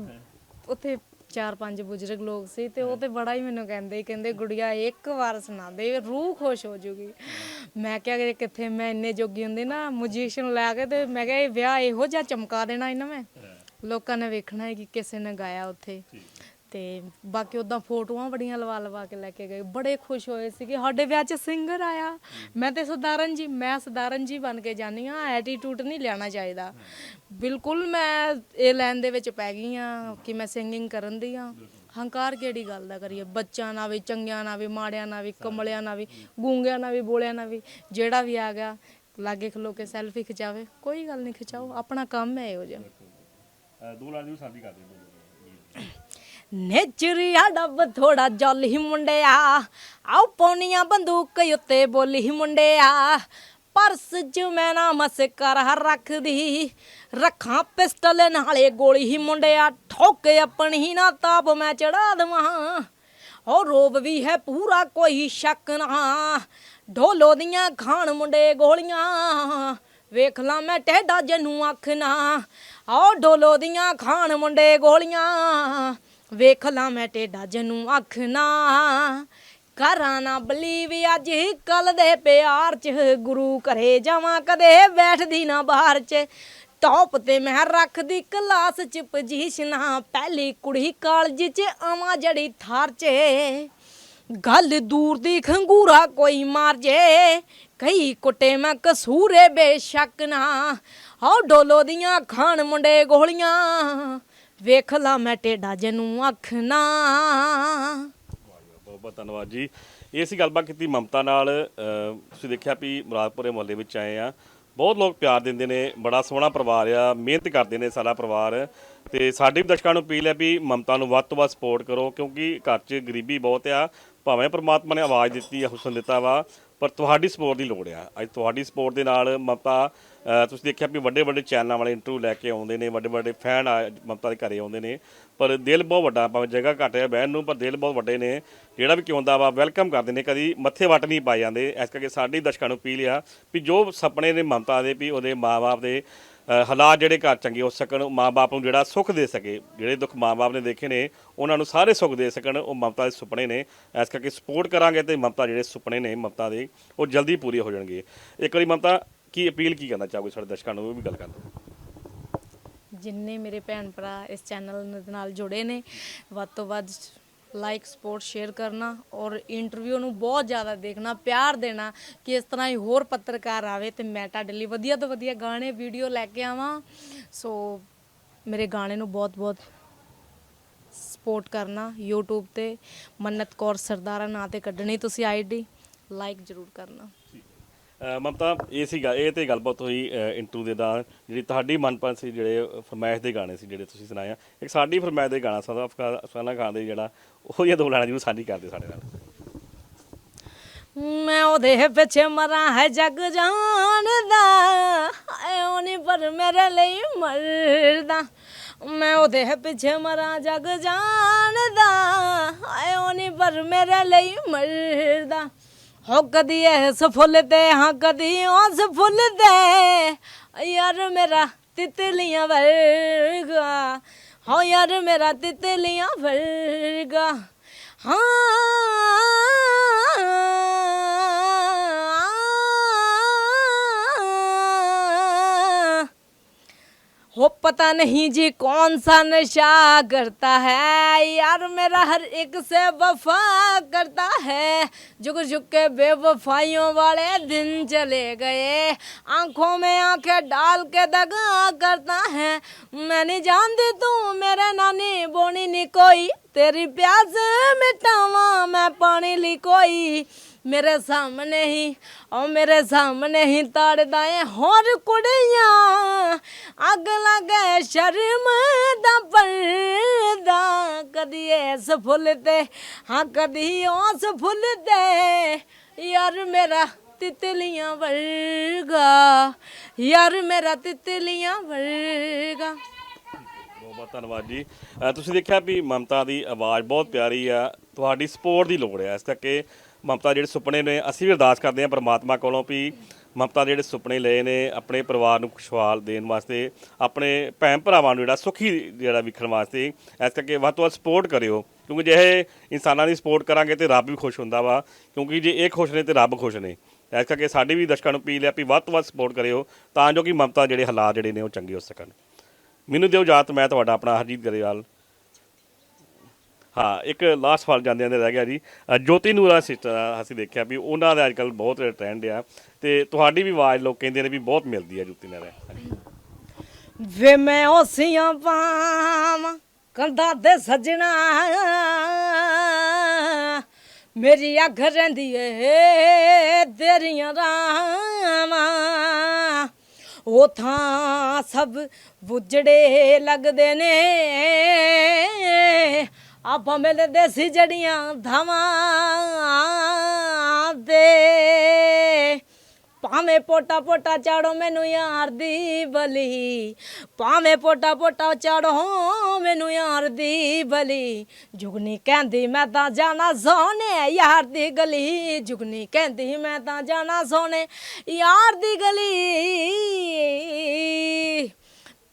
ਉੱਥੇ ਚਾਰ ਪੰਜ ਬਜ਼ੁਰਗ ਲੋਕ ਸੀ ਤੇ ਉਹ ਤੇ ਬੜਾ ਹੀ ਮੈਨੂੰ ਕਹਿੰਦੇ ਕਹਿੰਦੇ ਗੁੜੀਆ ਇੱਕ ਵਾਰ ਸੁਣਾ ਦੇ ਰੂਹ ਖੁਸ਼ ਹੋ ਜੂਗੀ। ਮੈਂ ਕਿਹਾ ਕਿ ਕਿੱਥੇ ਮੈਂ ਇੰਨੇ ਜੋਗੀ ਹੁੰਦੇ ਨਾ ਮਿਊਜ਼ੀਸ਼ੀਅਨ ਲੈ ਕੇ ਤੇ ਮੈਂ ਕਿਹਾ ਇਹ ਵਿਆਹ ਇਹੋ ਜਿਹਾ ਚਮਕਾ ਦੇਣਾ ਇਹਨਾਂ ਮੈਂ। ਲੋਕਾਂ ਨੇ ਵੇਖਣਾ ਹੈ ਕਿ ਕਿਸੇ ਨੇ ਗਾਇਆ ਉੱਥੇ। ਤੇ ਬਾਕੀ ਉਦਾਂ ਫੋਟੋਆਂ ਬੜੀਆਂ ਲਵਾ ਲਵਾ ਕੇ ਲੈ ਕੇ ਗਏ। ਬੜੇ ਖੁਸ਼ ਹੋਏ ਸੀਗੇ। ਸਾਡੇ ਵਿਆਹ 'ਚ ਸਿੰਗਰ ਆਇਆ। ਮੈਂ ਤੇ ਸਦਾਰਨ ਜੀ, ਮੈਂ ਸਧਾਰਨ ਜੀ ਬਣ ਕੇ ਜਾਨੀ ਆ ਐਟੀਟਿਊਡ ਨਹੀਂ ਲੈਣਾ ਚਾਹੀਦਾ। ਬਿਲਕੁਲ ਮੈਂ ਇਹ ਲਾਈਨ ਦੇ ਵਿੱਚ ਪੈ ਗਈ ਆ ਕਿ ਮੈਂ ਸਿੰਗਿੰਗ ਕਰਨ ਦੀ ਆ ਹੰਕਾਰ ਕਿਹੜੀ ਗੱਲ ਦਾ ਕਰੀਏ? ਬੱਚਿਆਂ ਨਾਲ ਵੀ, ਚੰਗਿਆਂ ਨਾਲ ਵੀ, ਮਾੜਿਆਂ ਨਾਲ ਵੀ, ਕਮਲਿਆਂ ਨਾਲ ਵੀ, ਗੂੰਗਿਆਂ ਨਾਲ ਵੀ, ਬੋਲਿਆਂ ਨਾਲ ਵੀ, ਜਿਹੜਾ ਵੀ ਆ ਗਿਆ, ਲਾਗੇ ਖਲੋ ਕੇ ਸੈਲਫੀ ਖਿਚਾਵੇ। ਕੋਈ ਗੱਲ ਨਹੀਂ ਖਿਚਾਓ। ਆਪਣਾ ਕੰਮ ਹੈ ਇਹੋ ਜਿਹਾ। ਦੋ ਲਾੜੀ ਨੂੰ ਸਾਂਝੀ ਕਰ ਦਿਓ ਨੇਚਰੀਆ ਡੱਬ ਥੋੜਾ ਜਲ ਹੀ ਮੁੰਡਿਆ। ਆਉ ਪੌਨੀਆਂ ਬੰਦੂਕ ਉੱਤੇ ਬੋਲੀ ਹੀ ਮੁੰਡਿਆ। ਪਰਸ ਚ ਮੈਂ ਨਾ ਮਸਕਰ ਰੱਖਦੀ। ਰੱਖਾਂ ਪਿਸਟਲ ਨਾਲੇ ਗੋਲੀ ਹੀ ਮੁੰਡਿਆ। ਠੋਕੇ ਆਪਣੀ ਨਾ ਤਾਪ ਮੈਂ ਚੜਾ ਦਵਾਂ। ਉਹ ਰੋਬ ਵੀ ਹੈ ਪੂਰਾ ਕੋਈ ਸ਼ੱਕ ਨਾ। ਢੋਲੋ ਦੀਆਂ ਖਾਣ ਮੁੰਡੇ ਗੋਲੀਆਂ। ਵੇਖ ਲਾਂ ਮੈਂ ਟੇਡਾ ਜਨੂੰ ਅੱਖ ਨਾ। ਆਓ ਢੋਲੋ ਦੀਆਂ ਖਾਣ ਮੁੰਡੇ ਗੋਲੀਆਂ। ਵੇਖ ਲਾਂ ਮੈਂ ਟੇਡਾ ਜਨੂੰ ਅੱਖ ਨਾ ਕਰਾਂ ਨਾ ਬਲੀਵ ਅੱਜ ਕੱਲ ਦੇ ਪਿਆਰ ਚ, ਗੁਰੂ ਘਰੇ ਜਾਵਾਂ ਕਦੇ ਬੈਠਦੀ ਨਾ ਬਾਹਰ ਚ। ਟੌਪ ਤੇ ਮੈਂ ਰੱਖਦੀ ਕਲਾਸ ਚ ਪੋਜੀਸ਼ਨਾਂ ਪਹਿਲੀ ਕੁੜੀ ਕਾਲਜ ਚ, ਆਵਾਂ ਜੜੀ ਥਾਰ ਚ। ਗੱਲ ਦੂਰ ਦੀ ਖੰਗੂਰਾ ਕੋਈ ਮਾਰ ਜੇ, ਕਈ ਕੁੱਟੇ ਮੈਂ ਕਸੂਰੇ ਬੇਸ਼ੱਕ ਨਾ। ਆਓ ਡੋਲੋ ਦੀਆਂ ਖਾਣ ਮੁੰਡੇ ਗੋਲੀਆਂ ਵੇਖ ਲਾ ਮੈਂ ਟੇਡਾ ਜਨੂੰ ਅੱਖ ਨਾ ਬਹੁਤ ਬਹੁਤ ਧੰਨਵਾਦ ਜੀ। ਇਹ ਸੀ ਗੱਲਬਾਤ ਕੀਤੀ ਮਮਤਾ ਨਾਲ। ਅਹ, ਤੁਸੀਂ ਦੇਖਿਆ ਵੀ ਮੁਰਾਦਪੁਰੇ ਮੁਹੱਲੇ ਵਿੱਚ ਆਏ ਆ ਬਹੁਤ ਲੋਕ ਪਿਆਰ ਦਿੰਦੇ ਨੇ, ਬੜਾ ਸੋਹਣਾ ਪਰਿਵਾਰ ਆ, ਮਿਹਨਤ ਕਰਦੇ ਨੇ ਸਾਰਾ ਪਰਿਵਾਰ। ਤੇ ਸਾਡੇ ਵੀ ਦਰਸ਼ਕਾਂ ਨੂੰ ਅਪੀਲ ਹੈ ਵੀ ਮਮਤਾ ਨੂੰ ਵੱਧ ਤੋਂ ਵੱਧ ਸਪੋਰਟ ਕਰੋ, ਕਿਉਂਕਿ ਘਰ 'ਚ ਗਰੀਬੀ ਬਹੁਤ ਆ। ਭਾਵੇਂ ਪ੍ਰਮਾਤਮਾ ਨੇ ਆਵਾਜ਼ ਦਿੱਤੀ ਆ, ਹੁਸਨ ਦਿੱਤਾ ਵਾ, ਪਰ ਤੁਹਾਡੀ ਸਪੋਰਟ ਦੀ ਲੋੜ ਆ। ਅੱਜ ਤੁਹਾਡੀ ਸਪੋਰਟ ਦੇ ਨਾਲ ਮਮਤਾ ਤੁਸੀਂ ਦੇਖਿਆ ਵੀ ਵੱਡੇ ਵੱਡੇ ਚੈਨਲਾਂ ਵਾਲੇ ਇੰਟਰਵਿਊ ਲੈ ਕੇ ਆਉਂਦੇ ਨੇ, ਵੱਡੇ ਵੱਡੇ ਫੈਨ ਆ, ਮਮਤਾ ਦੇ ਘਰੇ ਆਉਂਦੇ ਨੇ, ਪਰ ਦਿਲ ਬਹੁਤ ਵੱਡਾ, ਭਾਵੇਂ ਜਗ੍ਹਾ ਘੱਟ ਹੈ ਬਹਿਣ ਨੂੰ, ਪਰ ਦਿਲ ਬਹੁਤ ਵੱਡੇ ਨੇ। ਜਿਹੜਾ ਵੀ ਕਿਉਂਦਾ ਵਾ ਵੈਲਕਮ ਕਰਦੇ ਨੇ, ਕਦੀ ਮੱਥੇ ਵੱਟ ਨਹੀਂ ਪਾਏ ਜਾਂਦੇ। ਇਸ ਕਰਕੇ ਸਾਡੇ ਦਰਸ਼ਕਾਂ ਨੂੰ ਅਪੀਲ ਆ ਵੀ ਜੋ ਸੁਪਨੇ ਨੇ ਮਮਤਾ ਦੇ, ਵੀ ਉਹਦੇ ਮਾਪੇ ਦੇ ਹਾਲਾਤ ਜਿਹੜੇ ਘਰ ਚੰਗੇ ਹੋ ਸਕਣ ਮਾਪੇ ਨੂੰ ਜਿਹੜਾ ਸੁੱਖ ਦੇ ਸਕੇ। ਜਿਹੜੇ ਦੁੱਖ ਮਾਪੇ ਨੇ ਦੇਖੇ ਨੇ, ਉਹਨਾਂ ਨੂੰ ਸਾਰੇ ਸੁੱਖ ਦੇ ਸਕਣ, ਉਹ ਮਮਤਾ ਦੇ ਸੁਪਨੇ ਨੇ। ਇਸ ਕਰਕੇ ਸਪੋਰਟ ਕਰਾਂਗੇ ਤੇ ਮਮਤਾ ਜਿਹੜੇ ਸੁਪਨੇ ਨੇ ਮਮਤਾ ਦੇ, ਉਹ ਜਲਦੀ ਪੂਰੇ ਹੋ ਜਾਣਗੇ। ਇੱਕ ਵਾਰੀ ਮਮਤਾ ਕੀ ਅਪੀਲ ਕੀ ਕਰਨਾ ਚਾਹੋਗੇ ਸਾਡੇ ਦਰਸ਼ਕਾਂ ਨੂੰ? ਉਹ ਵੀ ਗੱਲ ਕਰ ਦਿਓ। ਜਿੰਨੇ ਮੇਰੇ ਭੈਣ ਭਰਾ ਇਸ ਚੈਨਲ ਨਾਲ ਜੁੜੇ ਨੇ, ਵੱਧ ਤੋਂ ਵੱਧ ਲਾਈਕ, ਸਪੋਰਟ, ਸ਼ੇਅਰ ਕਰਨਾ ਔਰ ਇੰਟਰਵਿਊ ਨੂੰ ਬਹੁਤ ਜ਼ਿਆਦਾ ਦੇਖਣਾ, ਪਿਆਰ ਦੇਣਾ ਕਿ ਇਸ ਤਰ੍ਹਾਂ ਹੀ ਹੋਰ ਪੱਤਰਕਾਰ ਆਵੇ ਤੇ ਮੈਂ ਤੁਹਾਡੇ ਲਈ ਵਧੀਆ ਤੋਂ ਵਧੀਆ ਗਾਣੇ, ਵੀਡੀਓ ਲੈ ਕੇ ਆਵਾਂ। ਸੋ ਮੇਰੇ ਗਾਣੇ ਨੂੰ ਬਹੁਤ ਬਹੁਤ ਸਪੋਰਟ ਕਰਨਾ YouTube ਤੇ। ਮੰਨਤ ਕੌਰ ਸਰਦਾਰਾ ਨਾਂ ਤੇ ਕੱਢਣੀ ਤੁਸੀਂ ਆਈਡੀ। ਲਾਈਕ ਜ਼ਰੂਰ ਕਰਨਾ। ਮਮਤਾ, ਇਹ ਸੀਗਾ, ਇਹ ਤੇ ਗੱਲਬਾਤ ਹੋਈ ਇੰਟੂ ਦੇ ਦਾ ਜਿਹੜੀ ਤੁਹਾਡੀ ਮਨਪਸੰਦ ਸੀ ਜਿਹੜੇ ਫਰਮਾਇਸ਼ ਦੇ ਗਾਣੇ ਸੀ ਜਿਹੜੇ ਤੁਸੀਂ ਸੁਣਾਏ ਆ। ਇੱਕ ਸਾਡੀ ਫਰਮਾਇਸ਼ ਦੇ ਗਾਣਾ ਸਦਾ ਅਫਸਾਨਾ ਖਾਨ ਦੇ ਜਿਹੜਾ, ਉਹ ਇਹ ਦੋ ਲਾਣਾ ਜਿਹਨੂੰ ਸਾਂਝੀ ਕਰਦੇ ਸਾਡੇ ਨਾਲ। ਮੈਂ ਉਹਦੇ ਪਿੱਛੇ ਮਰਾਂ ਹੈ ਜਗ ਜਾਣਦਾ ਐਉਂ ਨਹੀਂ ਪਰ ਮੇਰੇ ਲਈ ਮਰਦਾ। ਮੈਂ ਉਹਦੇ ਪਿੱਛੇ ਮਰਾਂ ਜਗ ਜਾਣਦਾ ਐਉਂ ਨਹੀਂ ਪਰ ਮੇਰੇ ਲਈ ਮਰਦਾ। ਹੋ, ਕਦੀ ਇਸ ਫੁੱਲ ਤੇ ਹਾਂ, ਕਦੀ ਉਸ ਫੁੱਲ ਦੇ ਯਾਰ ਮੇਰਾ ਤਿਤਲੀਆਂ ਵਰਗਾ। ਹਾਂ ਯਾਰ ਮੇਰਾ ਤਿਤਲੀਆਂ ਵਰਗਾ। ਹਾਂ। हो पता नहीं जी कौन सा नशा करता है। यार मेरा हर एक से वफा करता है। झुक झुक के बेवफाइयों वाले दिन चले गए। आँखों में आँखें डाल के दगा करता है। मैं नहीं जानती तू मेरे नानी बोनी नहीं कोई। तेरी प्यास मिटावा मैं पानी ली कोई। ਮੇਰੇ ਸਾਹਮਣੇ ਹੀ ਉਹ ਮੇਰੇ ਸਾਹਮਣੇ ਹੀ ਤੜਦਾ ਏ ਹੋਰ ਕੁੜੀਆਂ। ਅੱਗ ਲੱਗੇ ਸ਼ਰਮ ਦਾ ਪਰਦਾ ਕਦੀ ਇਸ ਫੁੱਲ ਤੇ ਹਾਂ ਕਦੀ ਉਸ ਫੁੱਲ ਤੇ। ਯਾਰ ਮੇਰਾ ਤਿਤਲੀਆਂ ਵਰਗਾ ਯਾਰ ਮੇਰਾ ਤਿਤਲੀਆਂ ਵਰਗਾ। ਬਹੁਤ ਬਹੁਤ ਧੰਨਵਾਦ ਜੀ। ਅ, ਤੁਸੀਂ ਦੇਖਿਆ ਵੀ ਮਮਤਾ ਦੀ ਆਵਾਜ਼ ਬਹੁਤ ਪਿਆਰੀ ਆ ਤੁਹਾਡੀ ਸਪੋਰਟ ਦੀ ਲੋੜ ਹੈ ਇਸ ਕਰਕੇ ਮਮਤਾ ਜਿਹੜੇ ਸੁਪਨੇ ਨੇ, ਅਸੀਂ ਵੀ ਅਰਦਾਸ ਕਰਦੇ ਹਾਂ ਪ੍ਰਮਾਤਮਾ ਕੋਲੋਂ ਵੀ ਮਮਤਾ ਦੇ ਜਿਹੜੇ ਸੁਪਨੇ ਲਏ ਨੇ ਆਪਣੇ ਪਰਿਵਾਰ ਨੂੰ ਖੁਸ਼ਹਾਲ ਦੇਣ ਵਾਸਤੇ, ਆਪਣੇ ਭੈਣ ਭਰਾਵਾਂ ਨੂੰ ਜਿਹੜਾ ਸੁਖੀ ਜਿਹੜਾ ਵਿਖਣ ਵਾਸਤੇ, ਇਸ ਕਰਕੇ ਵੱਧ ਤੋਂ ਵੱਧ ਸਪੋਰਟ ਕਰਿਓ। ਕਿਉਂਕਿ ਜੇ ਇਹ ਇਨਸਾਨਾਂ ਦੀ ਸਪੋਰਟ ਕਰਾਂਗੇ ਤੇ ਰੱਬ ਵੀ ਖੁਸ਼ ਹੁੰਦਾ ਵਾ, ਕਿਉਂਕਿ ਜੇ ਇਹ ਖੁਸ਼ ਨੇ ਤੇ ਰੱਬ ਖੁਸ਼ ਨੇ। ਇਸ ਕਰਕੇ ਸਾਡੀ ਵੀ ਦਰਸ਼ਕਾਂ ਨੂੰ ਅਪੀਲ ਹੈ ਵੀ ਵੱਧ ਤੋਂ ਵੱਧ ਸਪੋਰਟ ਕਰਿਓ, ਤਾਂ ਜੋ ਕਿ ਮਮਤਾ ਜਿਹੜੇ ਹਾਲਾਤ ਜਿਹੜੇ ਨੇ ਉਹ ਚੰਗੇ ਹੋ ਸਕਣ। ਮੈਨੂੰ ਦਿਓ ਇਜਾਜ਼ਤ, ਮੈਂ ਤੁਹਾਡਾ ਆਪਣਾ ਹਰਜੀਤ ਗਰੇਵਾਲ। ਹਾਂ ਇੱਕ ਲਾਸਟ ਸਵਾਲ ਜਾਂਦੇ ਜਾਂਦੇ ਰਹਿ ਗਿਆ ਜੀ। ਅ, ਜੋਤੀ ਨੂਰਾ ਸਿਸਟਰ ਅਸੀਂ ਦੇਖਿਆ ਵੀ ਉਹਨਾਂ ਦਾ ਅੱਜਕੱਲ ਬਹੁਤ ਟ੍ਰੈਂਡ ਆ ਤੇ ਤੁਹਾਡੀ ਵੀ ਆਵਾਜ਼ ਲੋਕ ਕਹਿੰਦੇ ਨੇ ਵੀ ਬਹੁਤ ਮਿਲਦੀ ਹੈ ਜੋਤੀ ਨਾਲ ਵੇ ਮੈਂ ਹੋਸੀਆਂ ਪਾਵਾਂ ਕੰਧਾਂ ਤੇ ਸਜਣਾ। ਮੇਰੀ ਅੱਖ ਰਹਿੰਦੀ ਏ ਤੇਰੀਆਂ ਰਾਵਾਂ। ਉਹ ਥਾਂ ਸਭ ਬੁੱਜੜੇ ਲੱਗਦੇ ਨੇ। ਆਪਾਂ ਮਿਲ ਦੇਸੀ ਜੜੀਆਂ ਧਾਵਾਂ ਦੇ। ਭਾਵੇਂ ਪੋਟਾ ਪੋਟਾ ਚਾੜੋ ਮੈਨੂੰ ਯਾਰ ਦੀ ਬਲੀ, ਭਾਵੇਂ ਪੋਟਾ ਪੋਟਾ ਚਾੜੋ ਮੈਨੂੰ ਯਾਰ ਦੀ ਬਲੀ। ਜੁਗਨੀ ਕਹਿੰਦੀ ਮੈਂ ਤਾਂ ਜਾਣਾ ਸੋਹਣੇ ਯਾਰ ਦੀ ਗਲੀ, ਜੁਗਨੀ ਕਹਿੰਦੀ ਮੈਂ ਤਾਂ ਜਾਣਾ ਸੋਹਣੇ ਯਾਰ ਦੀ ਗਲੀ।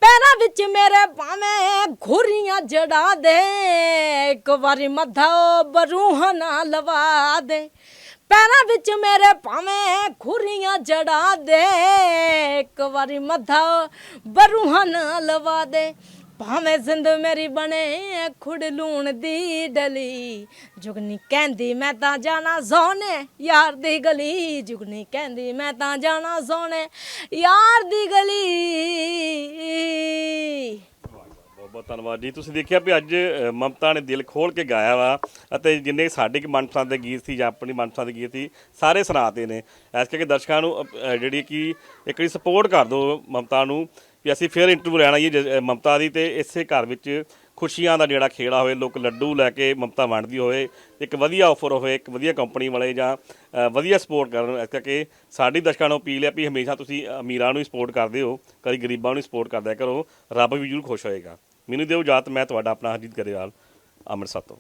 ਪੈਰਾਂ ਵਿੱਚ ਮੇਰੇ ਭਾਵੇਂ ਘੁਰੀਆਂ ਜੜਾ ਦੇ, ਇੱਕ ਵਾਰੀ ਮੱਥਾ ਬਰੂਹਾਂ ਨਾਲ ਲਵਾ ਦੇ। ਪੈਰਾਂ ਵਿੱਚ ਮੇਰੇ ਭਾਵੇਂ ਖੁਰੀਆਂ ਜੜਾ ਦੇ, ਇੱਕ ਵਾਰੀ ਮੱਥਾ ਬਰੂਹਾਂ ਨਾਲ ਲਵਾ ਦੇ। ਭਾਵੇਂ ਜ਼ਿੰਦ ਮੇਰੀ ਬਣੇ ਖੁੜ ਲੂਣ ਦੀ ਡਲੀ। ਜੁਗਨੀ ਕਹਿੰਦੀ ਮੈਂ ਤਾਂ ਜਾਣਾ ਸੋਹਣੇ ਯਾਰ ਦੀ ਗਲੀ। ਜੁਗਨੀ ਕਹਿੰਦੀ ਮੈਂ ਤਾਂ ਜਾਣਾ ਸੋਹਣੇ ਯਾਰ ਦੀ ਗਲੀ। ਬਹੁਤ ਬਹੁਤ ਧੰਨਵਾਦ ਜੀ। ਤੁਸੀਂ ਦੇਖਿਆ ਵੀ ਅੱਜ ਅ, ਮਮਤਾ ਨੇ ਦਿਲ ਖੋਲ ਕੇ ਗਾਇਆ ਵਾ ਅਤੇ ਜਿੰਨੇ ਸਾਡੇ ਕਿ ਮਨਪਸੰਦ ਦੇ ਗੀਤ ਸੀ ਜਾਂ ਆਪਣੀ ਮਨਪਸੰਦ ਦੇ ਗੀਤ ਸੀ ਸਾਰੇ ਸੁਣਾਤੇ ਨੇ। ਇਸ ਕਰਕੇ ਦਰਸ਼ਕਾਂ ਨੂੰ ਅ, ਅ, ਜਿਹੜੀ ਕਿ ਇੱਕ ਵਾਰੀ ਸਪੋਰਟ ਕਰ ਦਿਓ ਮਮਤਾ ਨੂੰ। ਵੀ ਅਸੀਂ ਫਿਰ ਇੰਟਰਵਿਊ ਲੈਣਾ ਜੀ ਜ- ਮਮਤਾ ਦੀ ਤੇ ਇਸੇ ਘਰ ਵਿੱਚ ਖੁਸ਼ੀਆਂ ਦਾ ਜਿਹੜਾ ਖੇੜਾ ਹੋਵੇ, ਲੋਕ ਲੱਡੂ ਲੈ ਕੇ ਮਮਤਾ ਵੰਡਦੀ ਹੋਵੇ, ਇੱਕ ਵਧੀਆ ਆਫਰ ਹੋਵੇ, ਇੱਕ ਵਧੀਆ ਕੰਪਨੀ ਵਾਲੇ ਜਾਂ ਵਧੀਆ ਸਪੋਰਟ ਕਰਨ ਇਸ ਕਰਕੇ ਸਾਡੀ ਦਰਸ਼ਕਾਂ ਨੂੰ ਅਪੀਲ ਹੈ ਵੀ ਹਮੇਸ਼ਾ ਤੁਸੀਂ ਅਮੀਰਾਂ ਨੂੰ ਹੀ ਸਪੋਰਟ ਕਰਦੇ ਹੋ, ਕਦੀ ਗਰੀਬਾਂ ਨੂੰ ਸਪੋਰਟ ਕਰਦਿਆ ਕਰੋ, ਰੱਬ ਵੀ ਜ਼ਰੂਰ ਖੁਸ਼ ਹੋਏਗਾ। ਮੈਨੂੰ ਦਿਓ ਇਜਾਜ਼ਤ ਮੈਂ ਤੁਹਾਡਾ ਆਪਣਾ ਹਰਜੀਤ ਗਰੇਵਾਲ, ਅੰਮ੍ਰਿਤਸਰ ਤੋਂ।